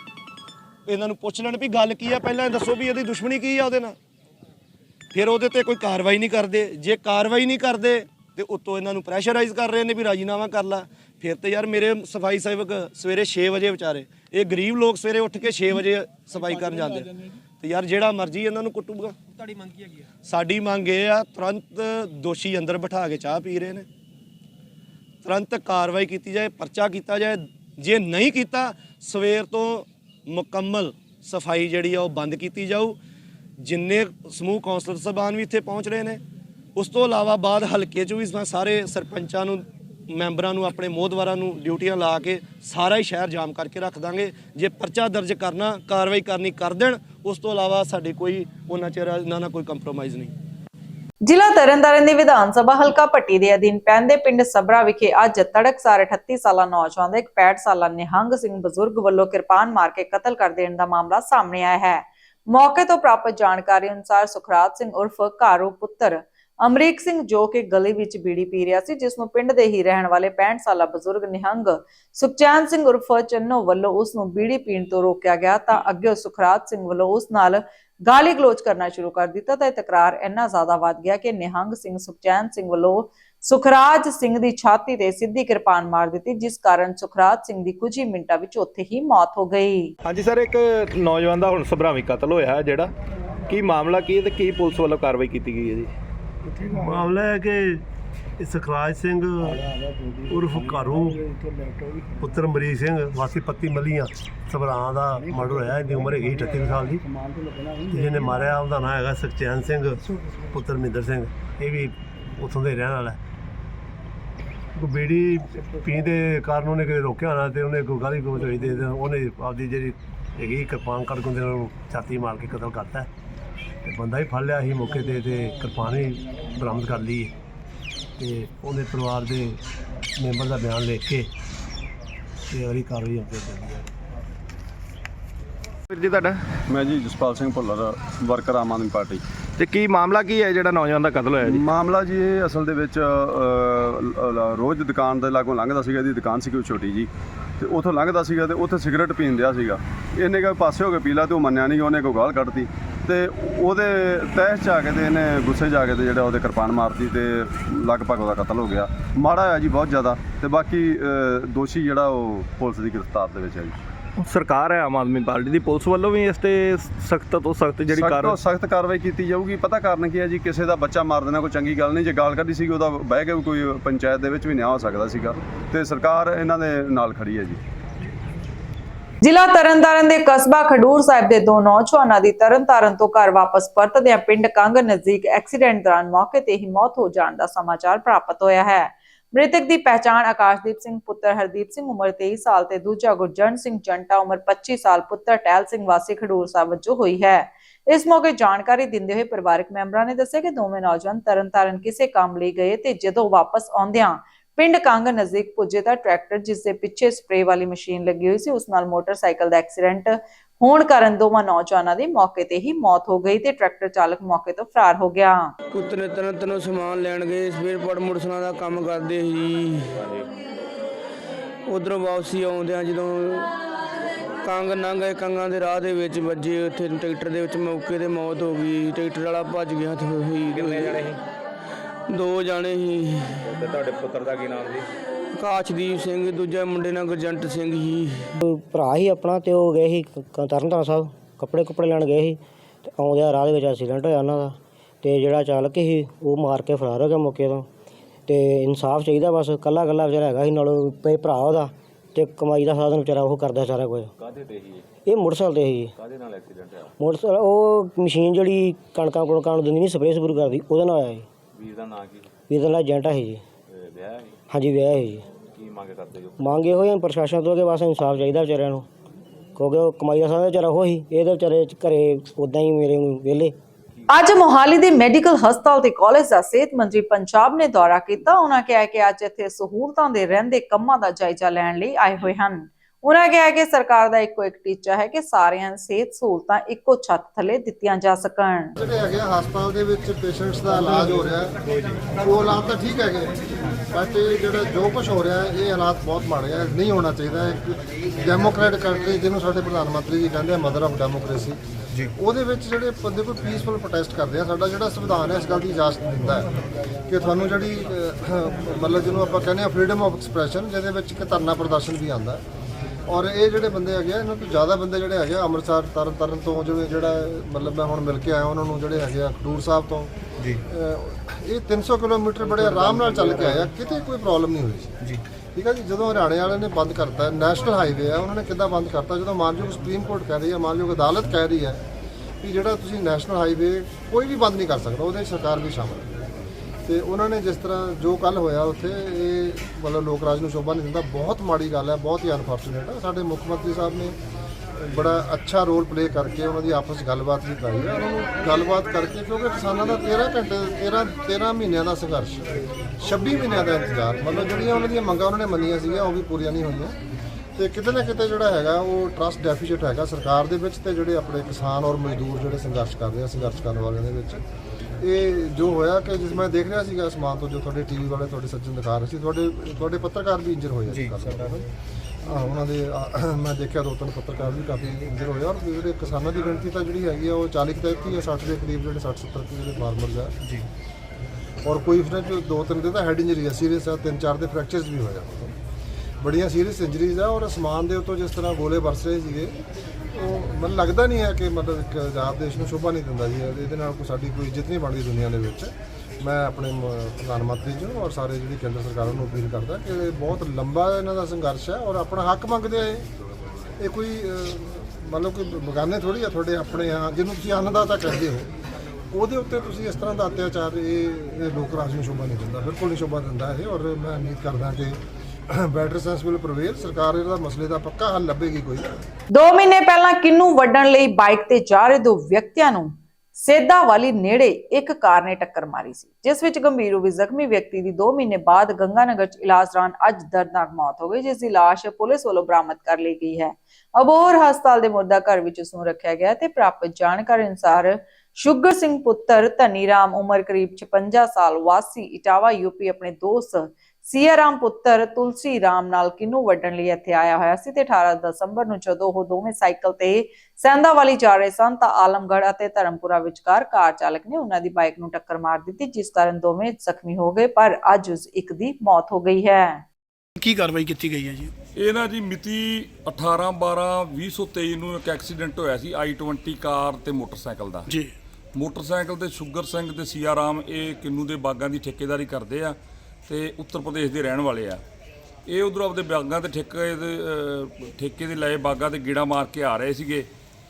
ਇਹਨਾਂ ਨੂੰ ਪੁੱਛ ਲੈਣ ਵੀ ਗੱਲ ਕੀ ਆ, ਪਹਿਲਾਂ ਦੱਸੋ ਵੀ ਇਹਦੀ ਦੁਸ਼ਮਣੀ ਕੀ ਆ ਉਹਦੇ ਨਾਲ। ਫਿਰ ਉਹਦੇ ਤੇ ਕੋਈ ਕਾਰਵਾਈ ਨਹੀਂ ਕਰਦੇ। ਜੇ ਕਾਰਵਾਈ ਨਹੀਂ ਕਰਦੇ, ਤੇ ਉੱਤੋਂ ਇਹਨਾਂ ਨੂੰ ਪ੍ਰੈਸ਼ਰਾਈਜ਼ ਕਰ ਰਹੇ ਨੇ ਵੀ ਰਾਜੀਨਾਮਾ ਕਰ ਲਾ। ਫਿਰ ਤੇ ਯਾਰ, ਮੇਰੇ ਸਫ਼ਾਈ ਸੇਵਕ ਸਵੇਰੇ 6 ਵਜੇ ਵਿਚਾਰੇ, ਇਹ ਗਰੀਬ ਲੋਕ ਸਵੇਰੇ ਉੱਠ ਕੇ 6 ਵਜੇ ਸਫ਼ਾਈ ਕਰਨ ਜਾਂਦੇ ਤੇ ਯਾਰ ਜਿਹੜਾ ਮਰਜ਼ੀ ਇਹਨਾਂ ਨੂੰ ਕੁੱਟੂਗਾ। ਤੁਹਾਡੀ ਮੰਗ ਕੀ ਹੈਗੀ ਆ? ਸਾਡੀ ਮੰਗ ਇਹ ਆ ਤੁਰੰਤ ਦੋਸ਼ੀ ਅੰਦਰ ਬਿਠਾ ਕੇ ਚਾਹ ਪੀ ਰਹੇ ਨੇ। ਤੁਰੰਤ ਕਾਰਵਾਈ ਕੀਤੀ ਜਾਏ ਪਰਚਾ ਕੀਤਾ ਜਾਏ। ਜੇ ਨਹੀਂ ਕੀਤਾ ਸਵੇਰ ਤੋਂ ਮੁਕੰਮਲ ਸਫ਼ਾਈ ਜਿਹੜੀ ਆ ਉਹ ਬੰਦ ਕੀਤੀ ਜਾਊ। ਜਿੰਨੇ ਸਮੂਹ ਕੌਂਸਲਰ ਸਭਾਨ ਵੀ ਇੱਥੇ ਪਹੁੰਚ ਰਹੇ ਨੇ। ਉਸ ਤੋਂ ਇਲਾਵਾ ਬਾਅਦ ਹਲਕੇ 'ਚ ਵੀ ਮੈਂ ਸਾਰੇ ਸਰਪੰਚਾਂ ਨੂੰ ਮੈਂਬਰਾਂ ਨੂੰ ਆਪਣੇ ਮੋਹਦਵਾਰਾਂ ਨੂੰ ਡਿਊਟੀਆਂ ਲਾ ਕੇ ਸਾਰਾ ਹੀ ਸ਼ਹਿਰ ਜਾਮ ਕਰਕੇ ਰੱਖ ਦਾਂਗੇ। ਜੇ ਪਰਚਾ ਦਰਜ ਕਰਨਾ ਕਾਰਵਾਈ ਕਰਨੀ ਕਰ ਦੇਣ ਉਸ ਤੋਂ ਇਲਾਵਾ ਸਾਡੇ ਕੋਈ ਉਹਨਾਂ ਚਿਰ ਇਹਨਾਂ ਨਾਲ ਕੋਈ ਕੰਪਰੋਮਾਈਜ਼ ਨਹੀਂ। ਜ਼ਿਲ੍ਹਾ ਤਰਨਤਾਰਨ ਦੀ ਵਿਧਾਨ ਸਭਾ ਹਲਕਾ ਪੱਟੀ ਦੇ ਅਧੀਨ ਪੈਂਦੇ ਪਿੰਡ ਸਬਰਾ ਵਿਖੇ ਅੱਜ ਤੜਕਸਾਰ 38 ਸਾਲਾ ਨੌਜਵਾਨ ਦਾ ਇੱਕ 65 ਸਾਲਾ ਨਿਹੰਗ ਸਿੰਘ ਬਜ਼ੁਰਗ ਵੱਲੋਂ ਕਿਰਪਾਨ ਮਾਰ ਕੇ ਕਤਲ ਕਰ ਦੇਣ ਦਾ ਮਾਮਲਾ ਸਾਹਮਣੇ ਆਇਆ ਹੈ। ਮੌਕੇ ਤੋਂ ਪ੍ਰਾਪਤ ਜਾਣਕਾਰੀ ਅਨੁਸਾਰ ਸੁਖਰਾਜ ਸਿੰਘ ਉਰਫ ਘਾਰੂ ਪੁੱਤਰ ਅਮਰੀਕ ਸਿੰਘ ਜੋ ਕਿ ਗਲੀ ਵਿੱਚ ਬੀੜੀ ਪੀ ਰਿਹਾ ਸੀ ਜਿਸ ਨੂੰ ਪਿੰਡ ਦੇ ਹੀ ਰਹਿਣ ਵਾਲੇ 65 ਸਾਲਾ ਬਜ਼ੁਰਗ ਨਿਹੰਗ ਸੁਖਚੈਨ ਸਿੰਘ ਉਰਫ ਚੰਨੋ ਵੱਲੋਂ ਉਸ ਨੂੰ ਬੀੜੀ ਪੀਣ ਤੋਂ ਰੋਕਿਆ ਗਿਆ ਤਾਂ ਅੱਗੇ ਸੁਖਰਾਜ ਸਿੰਘ ਵੱਲੋਂ ਉਸ ਨਾਲ ਗਾਲੀ ਗਲੋਚ ਕਰਨਾ ਸ਼ੁਰੂ ਕਰ ਦਿੱਤਾ ਤਾਂ ਇਹ ਤਕਰਾਰ ਇੰਨਾ ਜ਼ਿਆਦਾ ਵੱਧ ਗਿਆ ਕਿ ਨਿਹੰਗ ਸਿੰਘ ਸੁਖਚੈਨ ਸਿੰਘ ਵੱਲੋਂ ਸੁਖਰਾਜ ਸਿੰਘ ਦੀ ਛਾਤੀ ਤੇ ਸਿੱਧੀ ਕਿਰਪਾਨ ਮਾਰ ਦਿੱਤੀ, ਜਿਸ ਕਾਰਨ ਸੁਖਰਾਜ ਸਿੰਘ ਦੀ ਕੁਝ ਹੀ ਮਿੰਟਾਂ ਵਿੱਚ ਉੱਥੇ ਹੀ ਮੌਤ ਹੋ ਗਈ। ਹਾਂਜੀ ਸਰ, ਇੱਕ ਨੌਜਵਾਨ ਦਾ ਹੁਣ ਸਭਰਾਵੀ ਕਤਲ ਹੋਇਆ ਜਿਹੜਾ। ਕੀ ਮਾਮਲਾ ਕੀ ਹੈ ਤੇ ਕੀ ਪੁਲਿਸ ਵੱਲੋਂ ਕਾਰਵਾਈ ਕੀਤੀ ਗਈ ਹੈ ਜੀ? ਮਾਮਲਾ ਹੈ ਕਿ ਇਹ ਸੁਖਰਾਜ ਸਿੰਘ ਉਰਫ ਘਰੂ ਪੁੱਤਰ ਮਰੀਕ ਸਿੰਘ, ਵਾਸੀ ਪੱਤੀ ਮੱਲੀਆਂ ਸਭਰਾਂ ਦਾ ਮਰਡਰ ਹੋਇਆ, ਇਹਦੀ ਉਮਰ ਹੈਗੀ 38 ਸਾਲ ਦੀ। ਜਿਹਨੇ ਮਾਰਿਆ, ਉਹਦਾ ਨਾਮ ਹੈਗਾ ਸੁਖਚੈਨ ਸਿੰਘ, ਪੁੱਤਰ ਮਿੰਦਰ ਸਿੰਘ। ਇਹ ਵੀ ਉੱਥੋਂ ਦੇ ਰਹਿਣ ਵਾਲਾ ਕੋ ਬੀੜੀ ਪੀਣ ਦੇ ਕਾਰਨ ਉਹਨੇ ਕਿਤੇ ਰੋਕਿਆ ਹੋਣਾ ਤੇ ਉਹਨੇ ਕੋਈ ਗਾਲੀ ਗਲੋਚ ਹੋਈ ਤੇ ਉਹਨੇ ਆਪਦੀ ਜਿਹੜੀ ਹੈਗੀ, ਕਿਰਪਾਨ ਕੱਢ ਕੇ ਉਹਨੂੰ ਛਾਤੀ ਮਾਰ ਕੇ ਕਤਲ ਕਰਤਾ ਤੇ ਬੰਦਾ ਹੀ ਫੜ ਲਿਆ ਸੀ ਮੌਕੇ ਤੇ ਤੇ ਕਿਰਪਾਨ ਵੀ ਬਰਾਮਦ ਕਰ ਲਈ। ਤੇ ਉਹਦੇ ਪਰਿਵਾਰ ਦੇ ਮੈਂਬਰ ਦਾ ਬਿਆਨ ਲਿਖ ਕੇ ਤੇ ਅਗਲੀ ਕਾਰਵਾਈ ਅੱਗੇ ਚੱਲੀ ਹੈ। ਵੀਰ ਜੀ ਤੁਹਾਡਾ? ਮੈਂ ਜੀ ਜਸਪਾਲ ਸਿੰਘ ਭੁੱਲਰ ਵਰਕਰ ਆਮ ਆਦਮੀ ਪਾਰਟੀ। ਤੇ ਕੀ ਮਾਮਲਾ ਕੀ ਹੈ ਜਿਹੜਾ ਨੌਜਵਾਨ ਦਾ ਕਤਲ ਹੋਇਆ ਜੀ? ਮਾਮਲਾ ਜੀ ਇਹ ਅਸਲ ਦੇ ਵਿੱਚ ਅ, ਰੋਜ਼ ਦੁਕਾਨ ਦੇ ਲਾਗੋਂ ਲੰਘਦਾ ਸੀਗਾ ਇਹਦੀ ਦੁਕਾਨ ਸੀ ਕੋਈ ਛੋਟੀ ਜੀ। ਤੇ ਉੱਥੋਂ ਲੰਘਦਾ ਸੀਗਾ ਤੇ ਉੱਥੇ ਸਿਗਰਟ ਪੀਣ ਦਿਆ ਸੀਗਾ। ਇਹਨੇ ਕਿਹਾ ਪਾਸੇ ਹੋ ਕੇ ਪੀ ਲਾ ਤੇ ਉਹ ਮੰਨਿਆ ਨਹੀਂ ਉਹਨੇ ਕੋਈ ਗਾਲ ਕੱਢਤੀ। ਤੇ ਉਹਦੇ ਤਹਿਸ ਚ ਆ ਕੇ ਤੇ ਇਹਨੇ ਗੁੱਸੇ ਜਾ ਕੇ ਤੇ ਜਿਹੜਾ ਉਹਦੇ ਕਿਰਪਾਨ ਮਾਰਤੀ ਤੇ ਲਗਭਗ ਉਹਦਾ ਕਤਲ ਹੋ ਗਿਆ। ਮਾੜਾ ਹੋਇਆ ਜੀ ਬਹੁਤ ਜ਼ਿਆਦਾ। ਤੇ ਬਾਕੀ ਅ, ਦੋਸ਼ੀ ਜਿਹੜਾ ਉਹ ਪੁਲਿਸ ਦੀ ਗ੍ਰਿਫਤਾਰ ਦੇ ਵਿੱਚ ਹੈ ਜੀ। ਸਰਕਾਰ ਹੈ ਆਮ ਆਦਮੀ ਪਾਰਟੀ ਦੀ ਪੁਲਿਸ ਵੱਲੋਂ ਵੀ ਇਸ ਤੇ ਸਖਤ ਤੋਂ ਸਖਤ ਜਿਹੜੀ ਸਖਤ ਤੋਂ ਸਖਤ ਕਾਰਵਾਈ ਕੀਤੀ ਜਾਊਗੀ। ਪਤਾ ਕਾਰਨ ਕੀ ਹੈ ਜੀ ਕਿਸੇ ਦਾ ਬੱਚਾ ਮਾਰ ਦੇਣਾ ਕੋਈ ਚੰਗੀ ਗੱਲ ਨਹੀਂ। ਜੇ ਗਾਲ ਕੱਢੀ ਸੀਗੀ ਉਹਦਾ ਬਹਿ ਕੇ ਵੀ ਕੋਈ ਪੰਚਾਇਤ ਦੇ ਵਿੱਚ ਵੀ ਨਿਆਂ ਹੋ ਸਕਦਾ ਸੀਗਾ। ਤੇ ਸਰਕਾਰ ਇਹਨਾਂ ਦੇ ਨਾਲ ਖੜੀ ਹੈ ਜੀ। ਜ਼ਿਲ੍ਹਾ ਤਰਨਤਾਰਨ ਦੇ ਕਸਬਾ ਖਡੂਰ ਸਾਹਿਬ ਦੇ ਦੋ ਨੌਜਵਾਨਾਂ ਦੀ ਤਰਨਤਾਰਨ ਤੋਂ ਘਰ ਵਾਪਸ ਪਰਤਦਿਆਂ ਪਿੰਡ ਕੰਗ ਨਜ਼ਦੀਕ ਐਕਸੀਡੈਂਟ ਦੌਰਾਨ ਮੌਕੇ ਤੇ ਹੀ ਮੌਤ ਹੋ ਜਾਣ ਦਾ ਸਮਾਚਾਰ ਪ੍ਰਾਪਤ ਹੋਇਆ ਹੈ। ਮ੍ਰਿਤਕ ਦੀ ਪਹਿਚਾਣ ਆਕਾਸ਼ਦੀਪ ਸਿੰਘ, ਪੁੱਤਰ ਹਰਦੀਪ ਸਿੰਘ, ਉਮਰ 23 ਸਾਲ ਤੇ ਦੂਜਾ ਗੁਰਜਨ ਸਿੰਘ ਜੰਟਾ, ਉਮਰ 25 ਸਾਲ, ਪੁੱਤਰ ਟਹਿਲ ਸਿੰਘ ਵਾਸੀ ਖਡੂਰ ਸਾਹਿਬ ਵਜੋਂ ਹੋਈ ਹੈ। ਇਸ ਮੌਕੇ ਜਾਣਕਾਰੀ ਦਿੰਦੇ ਹੋਏ ਪਰਿਵਾਰਕ ਮੈਂਬਰਾਂ ਨੇ ਦੱਸਿਆ ਕਿ ਦੋਵੇਂ ਨੌਜਵਾਨ ਤਰਨਤਾਰਨ ਕਿਸੇ ਕੰਮ ਲਈ ਗਏ ਤੇ ਜਦੋਂ ਵਾਪਸ ਆਉਂਦਿਆਂ ਪਿੰਡ ਕੰਗ ਨਜ਼ਦੀਕ ਪੁੱਜੇ ਤਾਂ ਟਰੈਕਟਰ ਜਿਸ ਦੇ ਪਿੱਛੇ ਸਪਰੇਅ ਵਾਲੀ ਮਸ਼ੀਨ ਲੱਗੀ ਹੋਈ ਸੀ ਉਸ ਨਾਲ ਮੋਟਰਸਾਈਕਲ ਦਾ ਐਕਸੀਡੈਂਟ ਹੋਣ ਕਾਰਨ ਦੋਵਾਂ ਨੌਜਵਾਨਾਂ ਦੀ ਮੌਕੇ ਤੇ ਹੀ ਮੌਤ ਹੋ ਗਈ ਤੇ ਟਰੈਕਟਰ ਚਾਲਕ ਮੌਕੇ ਤੋਂ ਫਰਾਰ ਹੋ ਗਿਆ। ਪੁੱਤਰ ਤਰਨ ਤਨੋਂ ਸਮਾਨ ਲੈਣ ਗਏ ਸਵੇਰ ਪੜ ਮੁਰਸਲਾਂ ਦਾ ਕੰਮ ਕਰਦੇ ਸੀ। ਉਧਰੋਂ ਵਾਪਸੀ ਆਉਂਦਿਆਂ ਜਦੋਂ ਕੰਗ ਨੰਗੇ ਕੰਗਾਂ ਦੇ ਰਾਹ ਦੇ ਵਿੱਚ ਵੱਜੇ ਉੱਥੇ ਟਰੈਕਟਰ ਦੇ ਵਿੱਚ ਮੌਕੇ ਤੇ ਮੌਤ ਹੋ ਗਈ ਟਰੈਕਟਰ ਵਾਲਾ ਭੱਜ ਗਿਆ ਤੇ ਹੋਈ ਕਿੰਨੇ ਜਣੇ ਸੀ? ਦੋ ਜਾਣੇ ਸੀ। ਤੇ ਤੁਹਾਡੇ ਪੁੱਤਰ ਦਾ ਕੀ ਨਾਮ ਸੀ? ਕਾਸ਼ਦੀਪ ਸਿੰਘ ਦੂਜਾ ਮੁੰਡੇ ਨਾਲ ਗੁਰਜੰਟ ਸਿੰਘ ਸੀ। ਭਰਾ ਹੀ ਆਪਣਾ ਤੇ ਉਹ ਗਏ ਸੀ ਤਰਨਤਾਰਨ ਸਾਹਿਬ। ਕੱਪੜੇ ਕੁੱਪੜੇ ਲੈਣ ਗਏ ਸੀ ਤੇ ਆਉਂਦਿਆਂ ਰਾਹ ਦੇ ਵਿੱਚ ਐਕਸੀਡੈਂਟ ਹੋਇਆ ਉਹਨਾਂ ਦਾ। ਤੇ ਜਿਹੜਾ ਚਾਲਕ ਸੀ ਉਹ ਮਾਰ ਕੇ ਫਰਾਰ ਹੋ ਗਿਆ ਮੌਕੇ ਤੋਂ। ਤੇ ਇਨਸਾਫ ਚਾਹੀਦਾ ਬਸ ਕੱਲਾ ਕੱਲਾ ਵਿਚਾਰਾ ਹੈਗਾ ਸੀ ਨਾਲ ਪੇ ਭਰਾ ਉਹਦਾ। ਤੇ ਕਮਾਈ ਦਾ ਸਾਧਨ ਵਿਚਾਰਾ ਉਹ ਕਰਦਾ ਸਾਰਾ ਕੁਝ। ਕਾਹਦੇ ਤੇ ਸੀ ਇਹ? ਮੋਟਰਸਾਈਕਲ ਤੇ ਸੀ। ਕਾਹਦੇ ਨਾਲ ਐਕਸੀਡੈਂਟ ਹੋਇਆ? ਮੋਟਰਸਾਈਕਲ ਉਹ ਮਸ਼ੀਨ ਜਿਹੜੀ ਕਣਕਾਂ ਕੁਣਕਾਂ ਨੂੰ ਦਿੰਦੀ ਨਹੀਂ ਸਪਰੇਅ ਸਪਰੂ ਕਰਦੀ ਉਹਦੇ ਨਾਲ ਹੋਇਆ ਜੀ ਵੀਰ ਦਾ ਨਾਂ ਕੀ? ਵੀ ਇਹਦੇ ਨਾਲ ਏਜੰਟ ਹੈ ਜੀ। ਵਿਆਹ ਹਾਂਜੀ ਵਿਆਹ ਹੈ ਜੀ। ਕੀ ਮੰਗ ਕਰਦੇ ਜੋ ਮੰਗੇ ਹੋਏ ਹਨ ਪ੍ਰਸ਼ਾਸਨ ਤੋਂ ਕਿ ਬਸ ਇਨਸਾਫ ਚਾਹੀਦਾ ਵਿਚਾਰਿਆਂ ਨੂੰ। ਕਿਉਂਕਿ ਉਹ ਕਮਾਈ ਦਾ ਸਾਧਨ ਵਿਚਾਰਾ ਉਹ ਹੀ ਇਹਦੇ ਵਿਚਾਰੇ ਘਰੇ ਉਦਾਂ ਹੀ ਮੇਰੇ ਵਿਹਲੇ। ਅੱਜ ਮੋਹਾਲੀ ਦੇ ਮੈਡੀਕਲ ਹਸਪਤਾਲ ਤੇ ਕਾਲਜ ਦਾ ਸਿਹਤ ਮੰਤਰੀ ਪੰਜਾਬ ਨੇ ਦੌਰਾ ਕੀਤਾ। ਉਹਨਾਂ ਕਿਹਾ ਕਿ ਅੱਜ ਇੱਥੇ ਸਹੂਲਤਾਂ ਦੇ ਰਹਿੰਦੇ ਕੰਮਾਂ ਦਾ ਜਾਇਜ਼ਾ ਲੈਣ ਲਈ ਆਏ ਹੋਏ ਹਨ। ਉਹਨਾਂ ਕਿਹਾ ਕਿ ਸਰਕਾਰ ਦਾ ਇੱਕੋ ਇੱਕ ਟੀਚਾ ਹੈ ਕਿ ਸਾਰਿਆਂ ਨੂੰ ਸਿਹਤ ਸਹੂਲਤਾਂ ਇੱਕੋ ਛੱਤ ਥੱਲੇ ਦਿੱਤੀਆਂ ਜਾ ਸਕਣ। ਜਿਹੜੇ ਹੈਗੇ ਆ ਹਸਪਤਾਲ ਦੇ ਵਿੱਚ ਪੇਸ਼ੈਂਟਸ ਦਾ ਇਲਾਜ ਹੋ ਰਿਹਾ ਉਹ ਹਾਲਾਤ ਤਾਂ ਠੀਕ ਹੈਗੇ ਬਟ ਇਹ ਜਿਹੜਾ ਜੋ ਕੁਝ ਹੋ ਰਿਹਾ ਇਹ ਹਾਲਾਤ ਬਹੁਤ ਮਾੜੇ ਆ ਨਹੀਂ ਹੋਣਾ ਚਾਹੀਦਾ ਇੱਕ ਡੈਮੋਕ੍ਰੈਟ ਕੰਟਰੀ ਜਿਹਨੂੰ ਸਾਡੇ ਪ੍ਰਧਾਨ ਮੰਤਰੀ ਜੀ ਕਹਿੰਦੇ ਆ ਮਦਰ ਆਫ ਡੈਮੋਕ੍ਰੇਸੀ ਜੀ। ਉਹਦੇ ਵਿੱਚ ਜਿਹੜੇ ਬੰਦੇ ਕੋਈ ਪੀਸਫੁਲ ਪ੍ਰੋਟੈਸਟ ਕਰਦੇ ਆ ਸਾਡਾ ਜਿਹੜਾ ਸੰਵਿਧਾਨ ਹੈ ਇਸ ਗੱਲ ਦੀ ਇਜਾਜ਼ਤ ਦਿੰਦਾ ਹੈ ਕਿ ਤੁਹਾਨੂੰ ਜਿਹੜੀ ਮਤਲਬ ਜਿਹਨੂੰ ਆਪਾਂ ਕਹਿੰਦੇ ਆ ਫਰੀडम ਆਫ ਐਕਸਪ੍ਰੈਸ਼ਨ ਜਿਹਦੇ ਵਿੱਚ ਇੱਕ ਧਰਨਾ ਪ੍ਰਦਰਸ਼ਨ ਵੀ ਆਉਂਦਾ ਹੈ। ਔਰ ਇਹ ਜਿਹੜੇ ਬੰਦੇ ਹੈਗੇ ਆ ਇਹਨਾਂ ਤੋਂ ਜ਼ਿਆਦਾ ਬੰਦੇ ਜਿਹੜੇ ਹੈਗੇ ਆ, ਅੰਮ੍ਰਿਤਸਰ ਤਰਨ ਤਾਰਨ ਤੋਂ ਜਿਹੜੇ ਜਿਹੜਾ ਮਤਲਬ ਮੈਂ ਹੁਣ ਮਿਲ ਕੇ ਆਇਆ ਉਹਨਾਂ ਨੂੰ ਜਿਹੜੇ ਹੈਗੇ ਆ ਖਡੂਰ ਸਾਹਿਬ ਤੋਂ। ਜੀ। ਇਹ 300 ਕਿਲੋਮੀਟਰ ਬੜੇ ਆਰਾਮ ਨਾਲ ਚੱਲ ਕੇ ਆਇਆ ਕਿਤੇ ਕੋਈ ਪ੍ਰੋਬਲਮ ਨਹੀਂ ਹੋਈ। ਸੀ ਜੀ। ਠੀਕ ਹੈ ਜੀ ਜਦੋਂ ਹਰਿਆਣੇ ਵਾਲਿਆਂ ਨੇ ਬੰਦ ਕਰਤਾ ਨੈਸ਼ਨਲ ਹਾਈਵੇ ਆ ਉਹਨਾਂ ਨੇ ਕਿੱਦਾਂ ਬੰਦ ਕਰਤਾ? ਜਦੋਂ ਮਾਨਯੋਗ ਸੁਪਰੀਮ ਕੋਰਟ ਕਹਿ ਰਹੀ ਹੈ ਮਾਨਯੋਗ ਅਦਾਲਤ ਕਹਿ ਰਹੀ ਹੈ ਕਿ ਜਿਹੜਾ ਤੁਸੀਂ ਨੈਸ਼ਨਲ ਹਾਈਵੇ ਕੋਈ ਵੀ ਬੰਦ ਨਹੀਂ ਕਰ ਸਕਦਾ ਉਹਦੇ ਵਿੱਚ ਸਰਕਾਰ ਵੀ ਸ਼ਾਮਲ ਹੈ। ਤੇ ਉਹਨਾਂ ਨੇ ਜਿਸ ਤਰ੍ਹਾਂ ਜੋ ਕੱਲ ਹੋਇਆ ਉੱਥੇ, ਇਹ ਮਤਲਬ ਲੋਕ ਰਾਜ ਨੂੰ ਸ਼ੋਭਾ ਨਹੀਂ ਦਿੰਦਾ। ਬਹੁਤ ਮਾੜੀ ਗੱਲ ਹੈ, ਬਹੁਤ ਹੀ ਅਨਫੋਰਚੂਨੇਟ ਹੈ। ਸਾਡੇ ਮੁੱਖ ਮੰਤਰੀ ਸਾਹਿਬ ਨੇ ਬੜਾ ਅੱਛਾ ਰੋਲ ਪਲੇ ਕਰਕੇ ਉਹਨਾਂ ਦੀ ਆਪਸ 'ਚ ਗੱਲਬਾਤ ਵੀ ਕਰਾਈ ਹੈ। ਉਹਨਾਂ ਨੂੰ ਗੱਲਬਾਤ ਕਰਕੇ ਕਿਉਂਕਿ ਕਿਸਾਨਾਂ ਦਾ 13 ਘੰਟੇ 13 13 ਮਹੀਨਿਆਂ ਦਾ ਸੰਘਰਸ਼ 26 ਮਹੀਨਿਆਂ ਦਾ ਇੰਤਜ਼ਾਰ। ਮਤਲਬ ਜਿਹੜੀਆਂ ਉਹਨਾਂ ਦੀਆਂ ਮੰਗਾਂ ਉਹਨਾਂ ਨੇ ਮੰਨੀਆਂ ਸੀਗੀਆਂ, ਉਹ ਵੀ ਪੂਰੀਆਂ ਨਹੀਂ ਹੋਈਆਂ। ਤੇ ਕਿਤੇ ਨਾ ਕਿਤੇ ਜਿਹੜਾ ਹੈਗਾ, ਉਹ ਟਰਸਟ ਡੈਫੀਸਿਟ ਹੈਗਾ ਸਰਕਾਰ ਦੇ ਵਿੱਚ ਤੇ ਜਿਹੜੇ ਆਪਣੇ ਕਿਸਾਨ ਔਰ ਮਜ਼ਦੂਰ ਜਿਹੜੇ ਸੰਘਰਸ਼ ਕਰ ਰਹੇ ਆ, ਸੰਘਰਸ਼ ਕਰਨ ਵਾਲਿਆਂ ਦੇ ਵਿੱਚ। ਇਹ ਜੋ ਹੋਇਆ ਕਿ ਜਿਸ ਮੈਂ ਦੇਖ ਰਿਹਾ ਸੀਗਾ ਅਸਮਾਨ ਤੋਂ ਜੋ ਤੁਹਾਡੇ ਟੀਵੀ ਵਾਲੇ ਤੁਹਾਡੇ ਸੱਜਣ ਦਿਖਾ ਰਹੇ ਸੀ ਤੁਹਾਡੇ ਤੁਹਾਡੇ ਪੱਤਰਕਾਰ ਵੀ ਇੰਜਰ ਹੋਏ ਆ ਜੀ ਹਾਂ ਉਹਨਾਂ ਦੇ ਆ, (clears throat) ਮੈਂ ਦੇਖਿਆ ਦੋ ਤਿੰਨ ਪੱਤਰਕਾਰ ਵੀ ਕਾਫੀ ਇੰਜਰ ਹੋਏ ਆ ਔਰ ਜਿਹੜੇ ਕਿਸਾਨਾਂ ਦੀ ਗਿਣਤੀ ਤਾਂ ਜਿਹੜੀ ਹੈਗੀ ਆ ਉਹ 40 ਕੁ ਤੱਕ ਹੀ ਆ 60 ਦੇ ਕਰੀਬ ਜਿਹੜੇ 60 70 ਕੁ ਜਿਹੜੇ ਫਾਰਮਰਸ ਆ ਜੀ। ਔਰ ਕੋਈ ਫਿਰ ਜੋ ਦੋ ਤਿੰਨ ਦੇ ਤਾਂ ਹੈਡ ਇੰਜਰੀ ਆ ਸੀਰੀਅਸ ਆ ਤਿੰਨ ਚਾਰ ਦੇ ਫ੍ਰੈਕਚਰਸ ਵੀ ਹੋਏ ਆ। ਬੜੀਆਂ ਸੀਰੀਅਸ ਇੰਜਰੀਜ਼ ਆ ਔਰ ਅਸਮਾਨ ਦੇ ਉੱਤੋਂ ਜਿਸ ਤਰ੍ਹਾਂ ਗੋਲੇ ਵਰਸ ਰਹੇ ਸੀਗੇ ਉਹ ਮੈਨੂੰ ਲੱਗਦਾ ਨਹੀਂ ਹੈ ਕਿ ਮਤਲਬ ਇੱਕ ਆਜ਼ਾਦ ਦੇਸ਼ ਨੂੰ ਸ਼ੋਭਾ ਨਹੀਂ ਦਿੰਦਾ ਜੀ। ਇਹਦੇ ਨਾਲ ਕੋਈ ਸਾਡੀ ਕੋਈ ਇੱਜ਼ਤ ਨਹੀਂ ਬਣਦੀ ਦੁਨੀਆ ਦੇ ਵਿੱਚ। ਮੈਂ ਆਪਣੇ ਮ- ਪ੍ਰਧਾਨ ਮੰਤਰੀ ਜੀ ਨੂੰ ਔਰ ਸਾਰੇ ਜਿਹੜੀ ਕੇਂਦਰ ਸਰਕਾਰ ਨੂੰ ਅਪੀਲ ਕਰਦਾ ਕਿ ਇਹ ਬਹੁਤ ਲੰਬਾ ਇਹਨਾਂ ਦਾ ਸੰਘਰਸ਼ ਹੈ ਔਰ ਆਪਣਾ ਹੱਕ ਮੰਗਦੇ ਆ ਇਹ। ਇਹ ਕੋਈ ਅਹ, ਮਤਲਬ ਕਿ ਬਗਾਨੇ ਥੋੜੀ ਆ ਤੁਹਾਡੇ ਆਪਣੇ ਆ ਜਿਹਨੂੰ ਤੁਸੀਂ ਅੰਨਦਾਤਾ ਕਹਿੰਦੇ ਹੋ। ਉਹਦੇ ਉੱਤੇ ਤੁਸੀਂ ਇਸ ਤਰ੍ਹਾਂ ਦਾ ਅਤਿਆਚਾਰ ਇਹ ਇਹ ਲੋਕ ਰਾਜ ਨੂੰ ਸ਼ੋਭਾ ਨਹੀਂ ਦਿੰਦਾ ਬਿਲਕੁਲ ਨਹੀਂ ਸ਼ੋਭਾ ਦਿੰਦਾ ਇਹ। ਔਰ ਮੈਂ ਉਮੀਦ ਕਰਦਾ ਕਿ ਬੈਟਰ ਸੈਂਸ ਵਿਲ ਪ੍ਰਵੇਲ ਸਰਕਾਰ ਇਹਦਾ ਮਸਲੇ ਦਾ ਪੱਕਾ ਹੱਲ ਲੱਭੇਗੀ ਕੋਈ। 2 ਮਹੀਨੇ ਪਹਿਲਾਂ ਕਿੰਨੂ ਵੱਢਣ ਲਈ ਬਾਈਕ ਤੇ ਜਾ ਰਹੇ ਦੋ ਵਿਅਕਤੀਆਂ ਨੂੰ ਸੇਧਾ ਵਾਲੀ ਨੇੜੇ ਇੱਕ ਕਾਰ ਨੇ ਟੱਕਰ ਮਾਰੀ ਸੀ, ਜਿਸ ਵਿੱਚ ਗੰਭੀਰ ਰੂਪ ਜ਼ਖਮੀ ਵਿਅਕਤੀ ਦੀ 2 ਮਹੀਨੇ ਬਾਅਦ ਗੰਗਾਨਗਰ ਚ ਇਲਾਜ ਦੌਰਾਨ ਅੱਜ ਦਰਦਨਾਕ ਮੌਤ ਹੋ ਗਈ, ਜਿਸ ਦੀ ਲਾਸ਼ ਪੁਲਿਸ ਵੱਲੋਂ ਬਰਾਮਦ ਕਰ ਲਈ ਗਈ ਹੈ। ਅਬੋਹਰ ਹਸਪਤਾਲ ਦੇ ਮੁਰਦਾ ਘਰ ਵਿੱਚ ਉਸ ਨੂੰ ਰੱਖਿਆ ਗਿਆ ਤੇ ਪ੍ਰਾਪਤ ਜਾਣਕਾਰੀ ਅਨੁਸਾਰ ਸ਼ੁਗਰ ਸਿੰਘ ਪੁੱਤਰ ਧਨੀ ਰਾਮ ਉਮਰ ਕਰੀਬ 56 ਸਾਲ, ਵਾਸੀ, ਇਟਾਵਾ ਯੂਪੀ ਆਪਣੇ ਦੋਸਤ ਸੀਆ ਰਾਮ ਪੁੱਤਰ ਤੁਲਸੀ ਰਾਮ ਨਾਲ ਕਿੰਨੂ ਵੱਢਣ ਲਈ ਇੱਥੇ ਆਇਆ ਹੋਇਆ ਸੀ ਤੇ 18 ਦਸੰਬਰ ਨੂੰ ਜਦੋਂ ਉਹ ਦੋਵੇਂ ਸਾਈਕਲ ਤੇ ਸੈਂਦਾ ਵਾਲੀ ਜਾ ਰਹੇ ਸਨ ਤਾਂ ਆਲਮਗੜ੍ਹ ਅਤੇ ਧਰਮਪੁਰਾ ਵਿਚਕਾਰ ਕਾਰ ਚਾਲਕ ਨੇ ਉਹਨਾਂ ਦੀ ਬਾਈਕ ਨੂੰ ਟੱਕਰ ਮਾਰ ਦਿੱਤੀ ਜਿਸ ਕਾਰਨ ਦੋਵੇਂ ਜ਼ਖਮੀ ਹੋ ਗਏ ਪਰ ਅੱਜ ਉਸ ਇੱਕ ਦੀ ਮੌਤ ਹੋ ਗਈ ਹੈ। ਕੀ ਕਾਰਵਾਈ ਕੀਤੀ ਗਈ ਹੈ ਜੀ? ਇਹ ਨਾ ਜੀ ਮਿਤੀ 18 12 2023 ਨੂੰ ਇੱਕ ਐਕਸੀਡੈਂਟ ਹੋਇਆ ਸੀ i20 ਕਾਰ ਤੇ ਮੋਟਰਸਾਈਕਲ ਦਾ। ਜੀ। ਮੋਟਰਸਾਈਕਲ ਤੇ ਸ਼ੁਗਰ ਸਿੰਘ ਤੇ ਸੀਆ ਰਾਮ ਇਹ ਕਿੰਨੂ ਦੇ ਬਾਗਾਂ ਦੀ ਠੇਕੇਦਾਰੀ ਕਰਦੇ ਆ। ਤੇ ਉੱਤਰ ਪ੍ਰਦੇਸ਼ ਦੇ ਰਹਿਣ ਵਾਲੇ ਆ। ਇਹ ਉਧਰੋਂ ਆਪਦੇ ਬਾਗਾਂ ਤੇ ਠੇਕੇ ਦੇ ਠੇਕੇ ਦੇ ਲਏ ਬਾਗਾਂ ਤੇ ਗੇੜਾ ਮਾਰ ਕੇ ਆ ਰਹੇ ਸੀਗੇ।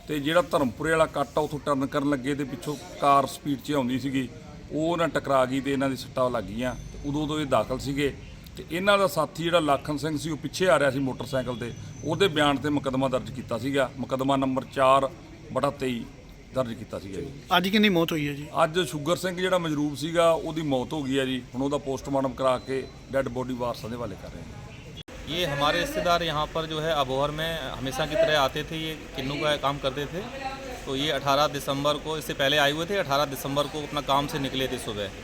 ਤੇ ਜਿਹੜਾ ਧਰਮਪੁਰੇ ਵਾਲਾ ਕੱਟ ਆ, ਉੱਥੋਂ ਟਰਨ ਕਰਨ ਲੱਗੇ ਤੇ ਪਿੱਛੋਂ ਕਾਰ ਸਪੀਡ 'ਚ ਆਉਂਦੀ ਸੀਗੀ। ਉਹ ਨਾਲ ਟਕਰਾ ਗਈ ਤੇ ਇਹਨਾਂ ਦੀ ਸੱਟਾਂ ਲੱਗ ਗਈਆਂ। ਤੇ ਉਦੋਂ ਉਦੋਂ ਇਹ ਦਾਖਲ ਸੀਗੇ। ਤੇ ਇਹਨਾਂ ਦਾ ਸਾਥੀ ਜਿਹੜਾ ਲਾਖਨ ਸਿੰਘ ਸੀ, ਉਹ ਪਿੱਛੇ ਆ ਰਿਹਾ ਸੀ ਮੋਟਰਸਾਈਕਲ ਤੇ। ਉਹਦੇ ਬਿਆਨ ਤੇ ਮੁਕੱਦਮਾ ਦਰਜ ਕੀਤਾ ਸੀਗਾ। ਮੁਕੱਦਮਾ ਨੰਬਰ 4 ਬਟਾ 23 ਦਰਜ ਕੀਤਾ ਸੀਗਾ ਜੀ ਅੱਜ ਕਿੰਨੀ ਮੌਤ ਹੋਈ ਹੈ ਜੀ ਅੱਜ ਸ਼ੂਗਰ ਸਿੰਘ ਜਿਹੜਾ ਮਜਰੂਬ ਸੀਗਾ ਉਹਦੀ ਮੌਤ ਹੋ ਗਈ ਹੈ ਜੀ ਹੁਣ ਉਹਦਾ ਪੋਸਟਮਾਰਟਮ ਕਰਾ ਕੇ ਡੈੱਡ ਬੋਡੀ ਵਾਰਸਾਂ ਦੇ ਹਵਾਲੇ ਕਰ ਰਹੇ ਹਾਂ ये हमारे रिश्तेदार यहाँ पर जो है अबोहर में हमेशा की तरह आते थे ये किन्नू का काम करते थे तो ये 18 दिसंबर को इससे पहले आए हुए थे 18 दिसंबर को अपना काम से निकले थे सुबह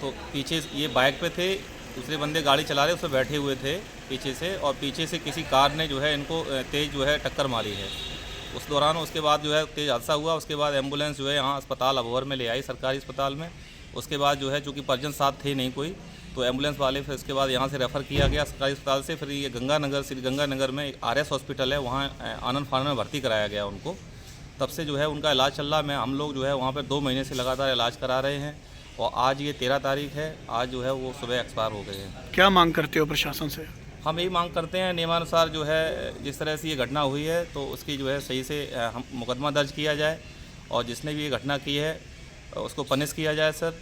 तो पीछे ये बाइक पे थे दूसरे बंदे गाड़ी चला रहे उसमें बैठे हुए थे पीछे से और पीछे से किसी कार ने जो है इनको अ, तेज़ जो है टक्कर मारी है उस दौरान उसके बाद जो है तेज़ हादसा हुआ, उसके बाद एंबुलेंस जो है यहाँ अस्पताल अबोहर में ले आई, सरकारी अस्पताल में। उसके बाद जो है, चूँकि परिजन साथ थे नहीं कोई तो एंबुलेंस वाले फिर उसके बाद यहाँ से रेफ़र किया गया सरकारी अस्पताल से। फिर ये गंगानगर, श्री गंगानगर में आर एस हॉस्पिटल है, वहाँ आनंद फानंद में भर्ती कराया गया उनको। तब से जो है उनका इलाज चल रहा है। मैं, हम लोग जो है वहाँ पर दो महीने से लगातार इलाज करा रहे हैं और आज ये तेरह तारीख है, आज जो है वो सुबह एक्सपायर हो गए हैं। क्या मांग करते हो प्रशासन से? हम यही मांग करते हैं नियमानुसार जो है जिस तरह से ये घटना हुई है तो उसकी जो है सही से अ, हम मुकदमा दर्ज किया जाए और जिसने भी ये घटना की है अ, उसको पनिश किया जाए सर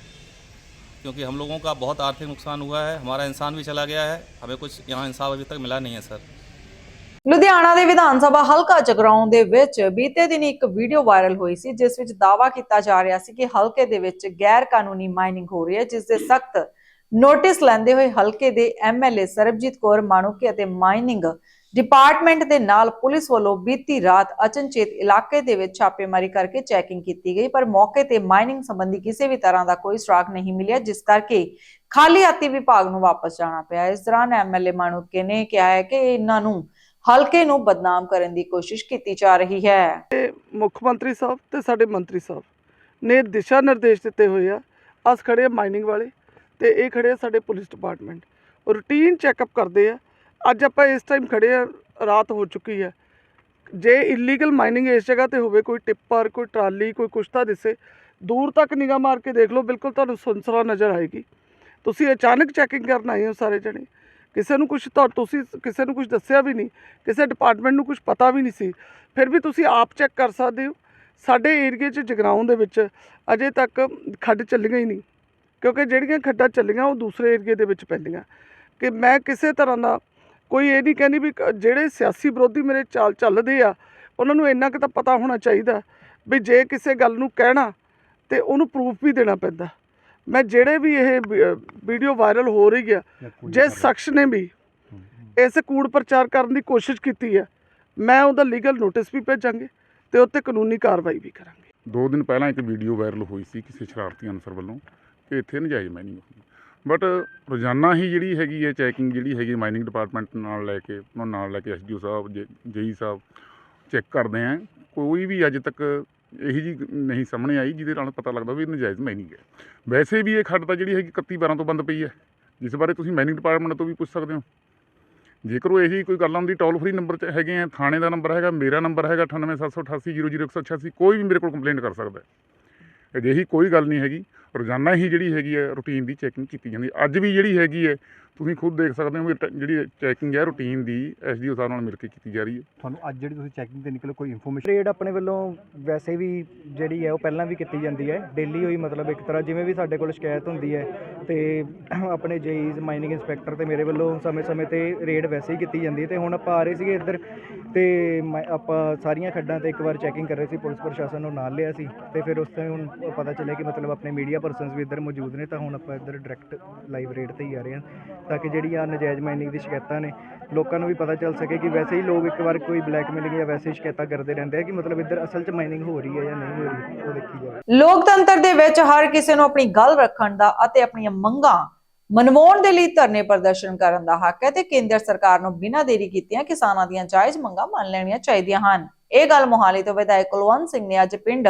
क्योंकि हम लोगों का बहुत आर्थिक नुकसान हुआ है हमारा इंसान भी चला गया है हमें कुछ यहाँ इंसाफ अभी तक मिला नहीं है सर ਲੁਧਿਆਣਾ ਦੇ ਵਿਧਾਨ ਸਭਾ ਹਲਕਾ ਜਗਰਾਉਂ ਦੇ ਵਿੱਚ ਬੀਤੇ ਦਿਨ ਇੱਕ ਵੀਡੀਓ ਵਾਇਰਲ ਹੋਈ ਸੀ ਜਿਸ ਵਿੱਚ ਦਾਅਵਾ ਕੀਤਾ ਜਾ ਰਿਹਾ ਸੀ ਕਿ ਹਲਕੇ ਦੇ ਵਿੱਚ ਗੈਰ ਕਾਨੂੰਨੀ ਮਾਈਨਿੰਗ ਹੋ ਰਹੀ ਹੈ ਜਿਸ ਦੇ ਸਖਤ ਨੋਟਿਸ ਲੈਂਦੇ ਹੋਏ ਹਲਕੇ ਦੇ ਐਮਐਲਏ ਸਰਬਜੀਤ ਕੌਰ ਮਾਣੂਕੇ ਅਤੇ ਮਾਈਨਿੰਗ ਡਿਪਾਰਟਮੈਂਟ ਦੇ ਨਾਲ ਪੁਲਿਸ ਵੱਲੋਂ ਬੀਤੀ ਰਾਤ ਅਚਨਚੇਤ ਇਲਾਕੇ ਦੇ ਵਿੱਚ ਛਾਪੇਮਾਰੀ ਕਰਕੇ ਚੈਕਿੰਗ ਕੀਤੀ ਗਈ, ਪਰ ਮੌਕੇ ਤੇ ਮਾਈਨਿੰਗ ਸੰਬੰਧੀ ਕਿਸੇ ਵੀ ਤਰ੍ਹਾਂ ਦਾ ਕੋਈ ਸੁਰਾਗ ਨਹੀਂ ਮਿਲਿਆ, ਜਿਸ ਕਰਕੇ ਖਾਲੀ ਹਾਤੀ ਵਿਭਾਗ ਨੂੰ ਵਾਪਸ ਜਾਣਾ ਪਿਆ। ਇਸ ਦੌਰਾਨ ਐਮਐਲਏ ਮਾਣੂਕੇ ਨੇ ਕਿਹਾ ਹੈ ਕਿ ਇਹਨਾਂ ਨੂੰ ਹਲਕੇ ਨੂੰ ਬਦਨਾਮ ਕਰਨ ਦੀ ਕੋਸ਼ਿਸ਼ ਕੀਤੀ ਜਾ ਰਹੀ ਹੈ। ਮੁੱਖ ਮੰਤਰੀ ਸਾਹਿਬ ਤੇ ਸਾਡੇ ਮੰਤਰੀ ਸਾਹਿਬ ਨੇ ਦਿਸ਼ਾ ਨਿਰਦੇਸ਼ ਦਿੱਤੇ ਹੋਏ ਆ। ਅਸ ਖੜੇ ਮਾਈਨਿੰਗ ਵਾਲੇ। ਤੇ ਇਹ ਖੜੇ ਆ ਸਾਡੇ ਪੁਲਿਸ ਡਿਪਾਰਟਮੈਂਟ। ਰੂਟੀਨ ਚੈੱਕਅਪ ਕਰਦੇ ਆ। ਅੱਜ ਆਪਾਂ ਇਸ ਟਾਈਮ ਖੜੇ ਆ, ਰਾਤ ਹੋ ਚੁੱਕੀ ਹੈ ਜੇ ਇਲੀਗਲ ਮਾਈਨਿੰਗ ਇਸ ਜਗ੍ਹਾ ਤੇ ਹੋਵੇ, ਕੋਈ ਟਿੱਪਰ, ਕੋਈ ਟਰਾਲੀ, ਕੋਈ ਕੁਛ ਤਾਂ ਦਿਸੇ, ਦੂਰ ਤੱਕ ਨਿਗਾਹ ਮਾਰ ਕੇ ਦੇਖ ਲਓ, ਬਿਲਕੁਲ ਤੁਹਾਨੂੰ ਸੁਨਸਰਾ ਨਜ਼ਰ ਆਏਗੀ। ਤੁਸੀਂ ਅਚਾਨਕ ਚੈਕਿੰਗ ਕਰਨ ਆਏ ਹੋ ਸਾਰੇ ਜਣੇ। ਕਿਸੇ ਨੂੰ ਕੁਝ ਤਾਂ ਤੁਸੀਂ, ਕਿਸੇ ਨੂੰ ਕੁਝ ਦੱਸਿਆ ਵੀ ਨਹੀਂ, ਕਿਸੇ ਡਿਪਾਰਟਮੈਂਟ ਨੂੰ ਕੁਝ ਪਤਾ ਵੀ ਨਹੀਂ ਸੀ, ਫਿਰ ਵੀ ਤੁਸੀਂ ਆਪ ਚੈੱਕ ਕਰ ਸਕਦੇ ਹੋ। ਸਾਡੇ ਏਰੀਏ 'ਚ ਜਗਰਾਉਂ ਦੇ ਵਿੱਚ ਅਜੇ ਤੱਕ ਖੱਡ ਚੱਲੀਆਂ ਹੀ ਨਹੀਂ। ਕਿਉਂਕਿ ਜਿਹੜੀਆਂ ਖੱਡਾਂ ਚੱਲੀਆਂ ਉਹ ਦੂਸਰੇ ਏਰੀਏ ਦੇ ਵਿੱਚ ਪੈਂਦੀਆਂ। ਕਿ ਮੈਂ ਕਿਸੇ ਤਰ੍ਹਾਂ ਦਾ ਕੋਈ ਇਹ ਨਹੀਂ ਕਹਿੰਦੀ ਵੀ ਜਿਹੜੇ ਸਿਆਸੀ ਵਿਰੋਧੀ ਮੇਰੇ ਚਾਲ ਚੱਲਦੇ ਆ ਉਹਨਾਂ ਨੂੰ ਇੰਨਾ ਕੁ ਤਾਂ ਪਤਾ ਹੋਣਾ ਚਾਹੀਦਾ ਵੀ ਜੇ ਕਿਸੇ ਗੱਲ ਨੂੰ ਕਹਿਣਾ ਤੇ ਉਹਨੂੰ ਪ੍ਰੂਫ ਵੀ ਦੇਣਾ ਪੈਂਦਾ। ਮੈਂ ਜਿਹੜੇ ਵੀ ਇਹ ਵੀਡੀਓ ਵਾਇਰਲ ਹੋ ਰਹੀ ਆ ਜਿਸ ਸ਼ਖਸ ਨੇ ਵੀ ਇਸ ਕੂੜ ਪ੍ਰਚਾਰ ਕਰਨ ਦੀ ਕੋਸ਼ਿਸ਼ ਕੀਤੀ ਹੈ ਮੈਂ ਉਹਦਾ ਲੀਗਲ ਨੋਟਿਸ ਵੀ ਭੇਜਾਂਗੇ ਤੇ ਉੱਤੇ ਕਾਨੂੰਨੀ ਕਾਰਵਾਈ ਵੀ ਕਰਾਂਗੇ। ਦੋ ਦਿਨ ਪਹਿਲਾਂ ਇੱਕ ਵੀਡੀਓ ਵਾਇਰਲ ਹੋਈ ਸੀ ਕਿਸੇ ਸ਼ਰਾਰਤੀ ਅਨਸਰ ਵੱਲੋਂ। ਇੱਥੇ ਨਜਾਇਜ਼ ਮਾਈਨਿੰਗ ਬਟ ਰੋਜ਼ਾਨਾ ਹੀ ਜਿਹੜੀ ਹੈਗੀ ਹੈ ਚੈਕਿੰਗ ਜਿਹੜੀ ਹੈਗੀ ਮਾਈਨਿੰਗ ਡਿਪਾਰਟਮੈਂਟ ਨਾਲ ਲੈ ਕੇ, ਉਹਨਾਂ ਨਾਲ ਲੈ ਕੇ ਐਸਡੀਓ ਸਾਹਿਬ ਜੇਈ ਸਾਹਿਬ ਚੈੱਕ ਕਰਦੇ ਆ। ਕੋਈ ਵੀ ਅੱਜ ਤੱਕ ਇਹੀ ਜੀ ਨਹੀਂ ਸਾਹਮਣੇ ਆਈ ਜਿਹਦੇ ਨਾਲ ਪਤਾ ਲੱਗਦਾ ਵੀ ਇਹ ਨਜਾਇਜ਼ ਮਾਈਨਿੰਗ ਹੈ। ਵੈਸੇ ਵੀ ਇਹ ਖੱਡ ਤਾਂ ਜਿਹੜੀ ਹੈਗੀ 31 12 ਤੋਂ ਬੰਦ ਪਈ ਹੈ। ਜਿਸ ਬਾਰੇ ਤੁਸੀਂ ਮਾਈਨਿੰਗ ਡਿਪਾਰਟਮੈਂਟ ਤੋਂ ਵੀ ਪੁੱਛ ਸਕਦੇ ਹੋ। ਜੇਕਰ ਉਹ ਇਹੀ ਕੋਈ ਗੱਲ ਆਉਂਦੀ ਟੋਲ ਫ੍ਰੀ ਨੰਬਰ 'ਚ ਹੈਗੇ ਆ, ਥਾਣੇ ਦਾ ਨੰਬਰ ਹੈਗਾ, ਮੇਰਾ ਨੰਬਰ ਹੈਗਾ 9878800188 ਕੋਈ ਵੀ ਮੇਰੇ ਕੋਲ ਕੰਪਲੇਂਟ ਕਰ ਸਕਦਾ ਹੈ। ਅਜਿਹੀ ਕੋਈ ਗੱਲ ਨਹੀਂ ਹੈਗੀ। ਰੋਜ਼ਾਨਾ ਹੀ ਜਿਹੜੀ ਹੈਗੀ ਹੈ ਰੂਟੀਨ ਦੀ ਚੈਕਿੰਗ ਕੀਤੀ ਜਾਂਦੀ ਹੈ। ਅੱਜ ਵੀ ਜਿਹੜੀ ਹੈਗੀ ਹੈ ਤੁਸੀਂ ਖੁਦ ਦੇਖ ਸਕਦੇ ਹੋ ਵੀ ਟ- ਜਿਹੜੀ ਚੈਕਿੰਗ ਹੈ ਰੂਟੀਨ ਦੀ ਐਸਡੀਓ ਸਾਹਿਬ ਨਾਲ ਮਿਲ ਕੇ ਕੀਤੀ ਜਾ ਰਹੀ ਹੈ। ਤੁਹਾਨੂੰ ਅੱਜ ਜਿਹੜੀ ਤੁਸੀਂ ਚੈਕਿੰਗ ਤੇ ਨਿਕਲੇ, ਕੋਈ ਇਨਫੋਰਮੇਸ਼ਨ ਰੇਡ ਆਪਣੇ ਵੱਲੋਂ ਵੈਸੇ ਵੀ ਜਿਹੜੀ ਹੈ, ਉਹ ਪਹਿਲਾਂ ਵੀ ਕੀਤੀ ਜਾਂਦੀ ਹੈ। ਡੇਲੀ ਹੋਈ ਮਤਲਬ ਇੱਕ ਤਰ੍ਹਾਂ ਜਿਵੇਂ ਵੀ ਸਾਡੇ ਕੋਲ ਸ਼ਿਕਾਇਤ ਹੁੰਦੀ ਹੈ ਤੇ (clears throat) ਆਪਣੇ ਜੇਈਜ਼ ਮਾਈਨਿੰਗ ਇੰਸਪੈਕਟਰ ਤੇ ਮੇਰੇ ਵੱਲੋਂ ਸਮੇਂ-ਸਮੇਂ ਤੇ ਰੇਡ ਵੈਸੇ ਹੀ ਕੀਤੀ ਜਾਂਦੀ ਹੈ। ਤੇ ਹੁਣ ਆਪਾਂ ਆ ਰਹੇ ਸੀਗੇ ਇੱਧਰ ਤੇ ਮੈਂ- ਆਪਾਂ ਸਾਰੀਆਂ ਖੱਡਾਂ ਤੇ ਇੱਕ ਵਾਰ ਚੈਕਿੰਗ ਕਰ ਰਹੇ ਸੀ, ਪੁਲਿਸ ਪ੍ਰਸ਼ਾਸਨ ਨੂੰ ਨਾਲ ਲਿਆ ਸੀ। ਤੇ ਫਿਰ ਉਸ ਤੋਂ ਹੁਣ ਪਤਾ ਚੱਲਿਆ ਕਿ ਮਤਲਬ ਆਪਣੇ ਮੀਡੀਆ ਪਰਸਨਸ ਵੀ ਇੱਧਰ ਮੌਜੂਦ ਨੇ, ਤਾਂ ਹੁਣ ਆਪਾਂ ਇੱਧਰ ਡਾਇਰੈਕਟ ਲਾਈਵ ਰੇਡ ਤੇ ਹੀ ਆ ਰਹੇ ਹਾਂ। ਤਾਂ ਕਿ ਜਿਹੜੀਆਂ ਨਜਾਇਜ਼ ਮਾਈਨਿੰਗ ਦੀ ਸ਼ਿਕਾਇਤਾਂ ਨੇ, ਲੋਕਾਂ ਨੂੰ ਵੀ ਪਤਾ ਚੱਲ ਸਕੇ ਕਿ ਵੈਸੇ ਹੀ ਲੋਕ ਇੱਕ ਵਾਰ ਕੋਈ ਬਲੈਕਮੇਲਿੰਗ ਜਾਂ ਵੈਸੇ ਹੀ ਸ਼ਿਕਾਇਤਾਂ ਕਰਦੇ ਰਹਿੰਦੇ ਆ ਕਿ ਮਤਲਬ ਇੱਧਰ ਅਸਲ 'ਚ ਮਾਈਨਿੰਗ ਹੋ ਰਹੀ ਹੈ ਜਾਂ ਨਹੀਂ ਹੋ ਰਹੀ, ਉਹ ਦੇਖੀ ਜਾਵੇ। ਲੋਕਤੰਤਰ ਦੇ ਵਿੱਚ ਹਰ ਕਿਸੇ ਨੂੰ ਆਪਣੀ ਗੱਲ ਰੱਖਣ ਦਾ ਅਤੇ ਆਪਣੀਆਂ ਮੰਗਾਂ ਮਨਵਾਉਣ ਦੇ ਲਈ ਧਰਨੇ ਪ੍ਰਦਰਸ਼ਨ ਕਰਨ ਦਾ ਹੱਕ ਹੈ ਤੇ ਕੇਂਦਰ ਸਰਕਾਰ ਨੂੰ ਬਿਨਾਂ ਦੇਰੀ ਕੀਤਿਆਂ ਕਿਸਾਨਾਂ ਦੀਆਂ ਜਾਇਜ਼ ਮੰਗਾਂ ਮੰਨ ਲੈਣੀਆਂ ਚਾਹੀਦੀਆਂ ਹਨ। ਇਹ ਗੱਲ ਮੋਹਾਲੀ ਤੋਂ ਵਿਧਾਇਕ ਕੁਲਵੰਤ ਸਿੰਘ ਨੇ ਅੱਜ ਪਿੰਡ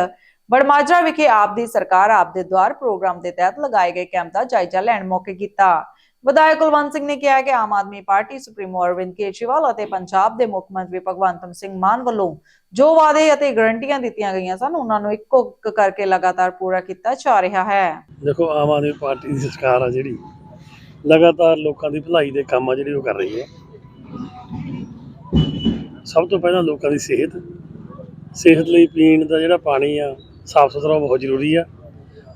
ਬੜਮਾਜਰਾ ਵਿਖੇ ਆਪ ਦੀ ਸਰਕਾਰ, ਆਪ ਦੇ ਦੁਆਰ ਪ੍ਰੋਗਰਾਮ ਦੇ ਤਹਿਤ ਲਗਾਏ ਗਏ ਕੈਂਪ ਦਾ ਜਾਇਜ਼ਾ ਲੈਣ ਮੌਕੇ ਕੀਤਾ। ਵਿਧਾਇਕ ਕੁਲਵੰਤ ਸਿੰਘ ਨੇ ਕਿਹਾ ਕਿ ਆਮ ਆਦਮੀ ਪਾਰਟੀ ਸੁਪਰੀਮੋ ਅਰਵਿੰਦ ਕੇਜਰੀਵਾਲ ਅਤੇ ਪੰਜਾਬ ਦੇ ਮੁੱਖ ਮੰਤਰੀ ਭਗਵੰਤ ਸਿੰਘ ਮਾਨ ਵੱਲੋਂ ਜੋ ਵਾਅਦੇ ਅਤੇ ਗਰੰਟੀਆਂ ਦਿੱਤੀਆਂ ਗਈਆਂ ਸਨ, ਉਹਨਾਂ ਨੂੰ ਇੱਕੋ ਇੱਕ ਕਰਕੇ ਲਗਾਤਾਰ ਪੂਰਾ ਕੀਤਾ ਜਾ ਰਿਹਾ ਹੈ। ਦੇਖੋ, ਆਮ ਆਦਮੀ ਪਾਰਟੀ ਦੀ ਸਰਕਾਰ ਆ ਜਿਹੜੀ, ਲਗਾਤਾਰ ਲੋਕਾਂ ਦੀ ਭਲਾਈ ਦੇ ਕੰਮ ਆ ਜਿਹੜੀ ਉਹ ਕਰ ਰਹੀ ਹੈ। ਸਭ ਤੋਂ ਪਹਿਲਾਂ ਲੋਕਾਂ ਦੀ ਸਿਹਤ ਸਿਹਤ ਲਈ ਪੀਣ ਦਾ ਜਿਹੜਾ ਪਾਣੀ ਆ ਸਾਫ਼ ਸੁਥਰਾ ਬਹੁਤ ਜ਼ਰੂਰੀ ਆ।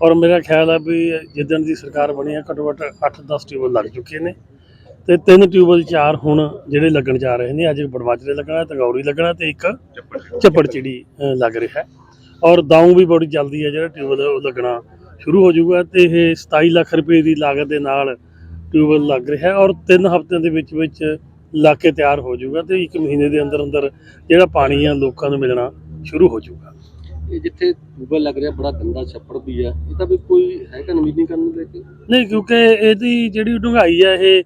ਔਰ ਮੇਰਾ ਖਿਆਲ ਆ ਵੀ ਜਿੱਦਣ ਦੀ ਸਰਕਾਰ ਬਣੀ ਹੈ ਘੱਟੋ ਘੱਟ 8-10 ਟਿਊਬਲ ਲੱਗ ਚੁੱਕੇ ਨੇ। ਤੇ ਤਿੰਨ ਟਿਊਬਲ ਚਾਰ ਹੁਣ ਜਿਹੜੇ ਲੱਗਣ ਜਾ ਰਹੇ ਨੇ, ਅੱਜ ਬੜਮਾਜਰੇ ਲੱਗਣਾ ਤਗੌਰੀ ਲੱਗਣਾ ਤੇ ਇੱਕ ਚੱਪੜ ਚਿੜੀ ਲੱਗ ਰਿਹਾ ਔਰ ਦਾਊ ਵੀ ਬੜੀ ਜਲਦੀ ਹੈ ਜਿਹੜਾ ਟਿਊਬਲ ਉਹ ਲੱਗਣਾ ਸ਼ੁਰੂ ਹੋ ਜਾਊਗਾ ਤੇ ਇਹ 27 ਲੱਖ ਰੁਪਏ ਦੀ ਲਾਗਤ ਦੇ ਨਾਲ ਟਿਊਬਲ ਲੱਗ ਰਿਹਾ ਔਰ ਤਿੰਨ ਹਫ਼ਤਿਆਂ ਦੇ ਵਿੱਚ ਵਿੱਚ ਲਾ ਕੇ ਤਿਆਰ ਹੋ ਜਾਊਗਾ ਤੇ ਇੱਕ ਮਹੀਨੇ ਦੇ ਅੰਦਰ ਅੰਦਰ ਜਿਹੜਾ ਪਾਣੀ ਆ, ਲੋਕਾਂ ਨੂੰ ਮਿਲਣਾ ਸ਼ੁਰੂ ਹੋ ਜਾਊਗਾ। ਇਹ ਜਿੱਥੇ ਟਿਊਬਲ ਲੱਗ ਰਿਹਾ ਬੜਾ ਗੰਦਾ ਛੱਪੜ ਵੀ ਆ ਇਹ ਤਾਂ ਵੀ ਕੋਈ ਹੈਗਾ ਨਵੀਨੀਕਰਨ ਨੂੰ ਲੈ ਕੇ ਨਹੀਂ ਕਿਉਂਕਿ ਇਹਦੀ ਜਿਹੜੀ ਡੂੰਘਾਈ ਆ ਇਹ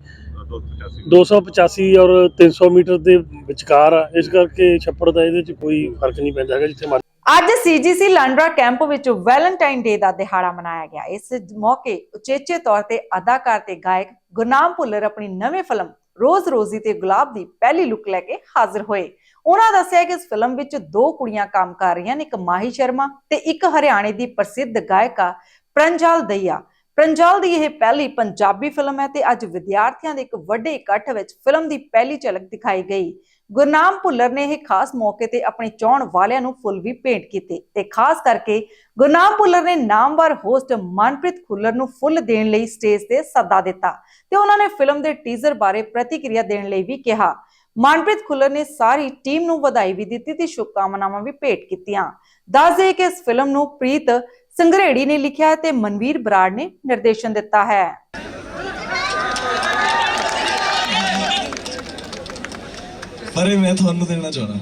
285 ਔਰ 300 ਮੀਟਰ ਦੇ ਵਿਚਕਾਰ ਆ ਇਸ ਕਰਕੇ ਛੱਪੜ ਦਾ ਇਹਦੇ 'ਚ ਕੋਈ ਫ਼ਰਕ ਨਹੀਂ ਪੈਂਦਾ ਹੈਗਾ ਜਿੱਥੇ ਅੱਜ ਸੀਜੀਸੀ ਲਾਂਡਰਾ ਕੈਂਪ ਵਿੱਚ ਵੈਲੈਂਟਾਈਨ ਡੇ ਦਾ ਦਿਹਾੜਾ ਮਨਾਇਆ ਗਿਆ। ਇਸ ਮੌਕੇ ਉਚੇਚੇ ਤੌਰ ਤੇ ਅਦਾਕਾਰ ਤੇ ਗਾਇਕ ਗੁਰਨਾਮ ਭੁੱਲਰ ਆਪਣੀ ਨਵੀਂ ਫਿਲਮ ਰੋਜ਼ ਰੋਜ਼ੀ ਤੇ ਗੁਲਾਬ ਦੀ ਪਹਿਲੀ ਲੁੱਕ ਲੈ ਕੇ ਹਾਜ਼ਰ ਹੋਏ। ਉਹਨਾਂ ਦੱਸਿਆ ਕਿ ਇਸ ਫਿਲਮ ਵਿੱਚ ਦੋ ਕੁੜੀਆਂ ਕੰਮ ਕਰ ਰਹੀਆਂ ਨੇ, ਇੱਕ ਮਾਹੀ ਸ਼ਰਮਾ ਤੇ ਇੱਕ ਹਰਿਆਣੇ ਦੀ ਪ੍ਰਸਿੱਧ ਗਾਇਕਾ ਪ੍ਰੰਜਾਲ ਦਈਆ। ਪ੍ਰੰਜਾਲ ਦੀ ਇਹ ਪਹਿਲੀ ਪੰਜਾਬੀ ਫਿਲਮ ਹੈ ਤੇ ਅੱਜ ਵਿਦਿਆਰਥੀਆਂ ਦੇ ਇੱਕ ਵੱਡੇ ਇਕੱਠ ਵਿੱਚ ਫਿਲਮ ਦੀ ਪਹਿਲੀ ਝਲਕ ਦਿਖਾਈ ਗਈ। ਗੁਰਨਾਮ ਭੁੱਲਰ ਨੇ ਇਹ ਖਾਸ ਮੌਕੇ ਤੇ ਆਪਣੇ ਚਾਹਣ ਵਾਲਿਆਂ ਨੂੰ ਫੁੱਲ ਵੀ ਭੇਂਟ ਕੀਤੇ ਤੇ ਖਾਸ ਕਰਕੇ ਗੁਰਨਾਮ ਭੁੱਲਰ ਨੇ ਨਾਮਵਰ ਹੋਸਟ ਮਨਪ੍ਰੀਤ ਖੁੱਲਰ ਨੂੰ ਫੁੱਲ ਦੇਣ ਲਈ ਸਟੇਜ ਤੇ ਸੱਦਾ ਦਿੱਤਾ ਤੇ ਉਹਨਾਂ ਨੇ ਫਿਲਮ ਦੇ ਟੀਜ਼ਰ ਬਾਰੇ ਪ੍ਰਤੀਕਿਰਿਆ ਦੇਣ ਲਈ ਵੀ ਕਿਹਾ। ਮਨਪ੍ਰੀਤ ਖੁੱਲਰ ਨੇ ਸਾਰੀ ਟੀਮ ਨੂੰ ਵਧਾਈ ਵੀ ਦਿੱਤੀ ਤੇ ਸ਼ੁਭਕਾਮਨਾਵਾਂ ਵੀ ਭੇਟ ਕੀਤੀਆਂ। ਦੱਸ ਦੇ ਕਿ ਇਸ ਫਿਲਮ ਨੂੰ ਪ੍ਰੀਤ ਸੰਗਰੇੜੀ ਨੇ ਲਿਖਿਆ ਤੇ ਮਨਵੀਰ ਬਰਾੜ ਨੇ ਨਿਰਦੇਸ਼ਨ ਦਿੱਤਾ ਹੈ। ਪਰ ਮੈਂ ਤੁਹਾਨੂੰ ਦੇਣਾ ਚਾਹਣਾ।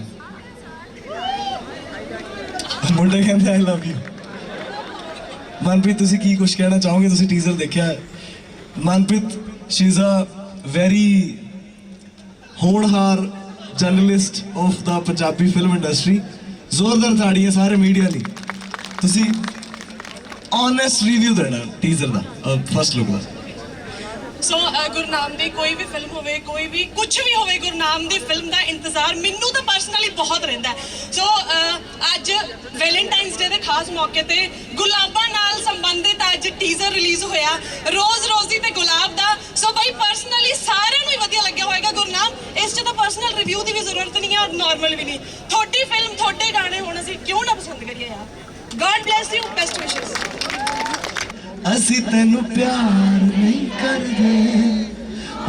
ਮੁੰਡੇ ਕਹਿੰਦੇ ਆਈ ਲਵ ਯੂ ਮਨਪ੍ਰੀਤ, ਤੁਸੀਂ ਕੀ ਕੁਝ ਕਹਿਣਾ ਚਾਹੋਗੇ? ਤੁਸੀਂ ਟੀਜ਼ਰ ਦੇਖਿਆ Manpreet she is a very ਹੋਣਹਾਰ journalist of the Punjabi film industry ਜ਼ੋਰਦਾਰ ਤਾੜੀਆਂ ਸਾਰੇ ਮੀਡੀਆ ਲਈ। ਤੁਸੀਂ ਓਨੈਸਟ ਰਿਵਿਊ ਦੇਣਾ ਟੀਜ਼ਰ ਦਾ ਫਸਟ ਲੁੱਕ ਦਾ। ਸੋ ਗੁਰਨਾਮ ਦੀ ਕੋਈ ਵੀ ਫਿਲਮ ਹੋਵੇ, ਕੋਈ ਵੀ ਕੁਝ ਵੀ ਹੋਵੇ ਗੁਰਨਾਮ ਦੀ ਫਿਲਮ ਦਾ ਇੰਤਜ਼ਾਰ ਮੈਨੂੰ ਤਾਂ ਪਰਸਨਲੀ ਬਹੁਤ ਰਹਿੰਦਾ ਸੋ ਅੱਜ ਵੈਲੈਂਟਾਈਨਸ ਡੇ ਦੇ ਖਾਸ ਮੌਕੇ ਤੇ ਗੁਲਾਬਾਂ ਨਾਲ ਸੰਬੰਧਿਤ ਅੱਜ ਟੀਜ਼ਰ ਰਿਲੀਜ਼ ਹੋਇਆ। ਰੋਜ਼ ਰੋਜ਼ੀ ਤੇ ਗੁਲਾਬ ਦਾ। ਸੋ ਬਾਈ ਪਰਸਨਲੀ ਸਾਰੇ ਨੂੰ ਹੀ ਵਧੀਆ ਲੱਗਿਆ ਹੋਵੇਗਾ ਗੁਰਨਾਮ ਇਸ 'ਚ ਤਾਂ ਪਰਸਨਲ ਰਿਵਿਊ ਦੀ ਵੀ ਜ਼ਰੂਰਤ ਨਹੀਂ ਹੈ ਨਾਰਮਲ ਵੀ ਨਹੀਂ। ਤੁਹਾਡੀ ਫਿਲਮ ਤੁਹਾਡੇ ਗਾਣੇ ਹੁਣ ਅਸੀਂ ਕਿਉਂ ਨਾ ਪਸੰਦ ਕਰੀਏ ਯਾਰ? ਗॉड ਬlesਸ ਯੂ ਬੈਸਟ ਵਿਸ਼ੇਸ ਅਸੀਂ ਤੈਨੂੰ ਪਿਆਰ ਨਹੀਂ ਕਰਦੇ।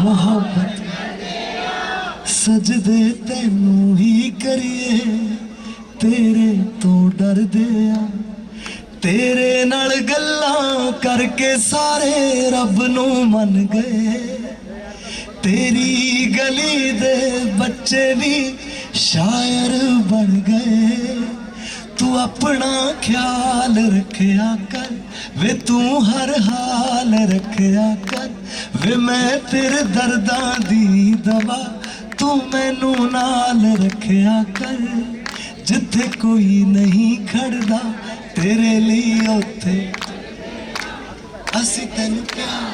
ਮੁਹੱਬਤ ਸਜਦੇ ਤੈਨੂੰ ਹੀ ਕਰੀਏ। ਤੇਰੇ ਤੋਂ ਡਰਦੇ ਆ। ਤੇਰੇ ਨਾਲ ਗੱਲਾਂ ਕਰਕੇ ਸਾਰੇ ਰੱਬ ਨੂੰ ਮੰਨ ਗਏ। ਤੇਰੀ ਗਲੀ ਦੇ ਬੱਚੇ ਵੀ ਸ਼ਾਇਰ ਬਣ ਗਏ। ਤੂੰ ਆਪਣਾ ਖਿਆਲ ਰੱਖਿਆ ਕਰ, ਵੇ ਤੂੰ ਹਰ ਹਾਲ ਰੱਖਿਆ ਕਰ। ਵੇ ਮੈਂ ਤੇਰੇ ਦਰਦਾਂ ਦੀ ਦਵਾ, ਤੂੰ ਮੈਨੂੰ ਨਾਲ ਰੱਖਿਆ ਕਰ। ਜਿੱਥੇ ਕੋਈ ਨਹੀਂ ਖੜਦਾ, ਤੇਰੇ ਲਈ ਉੱਥੇ ਅਸੀਂ ਤੈਨੂੰ ਪਿਆਰ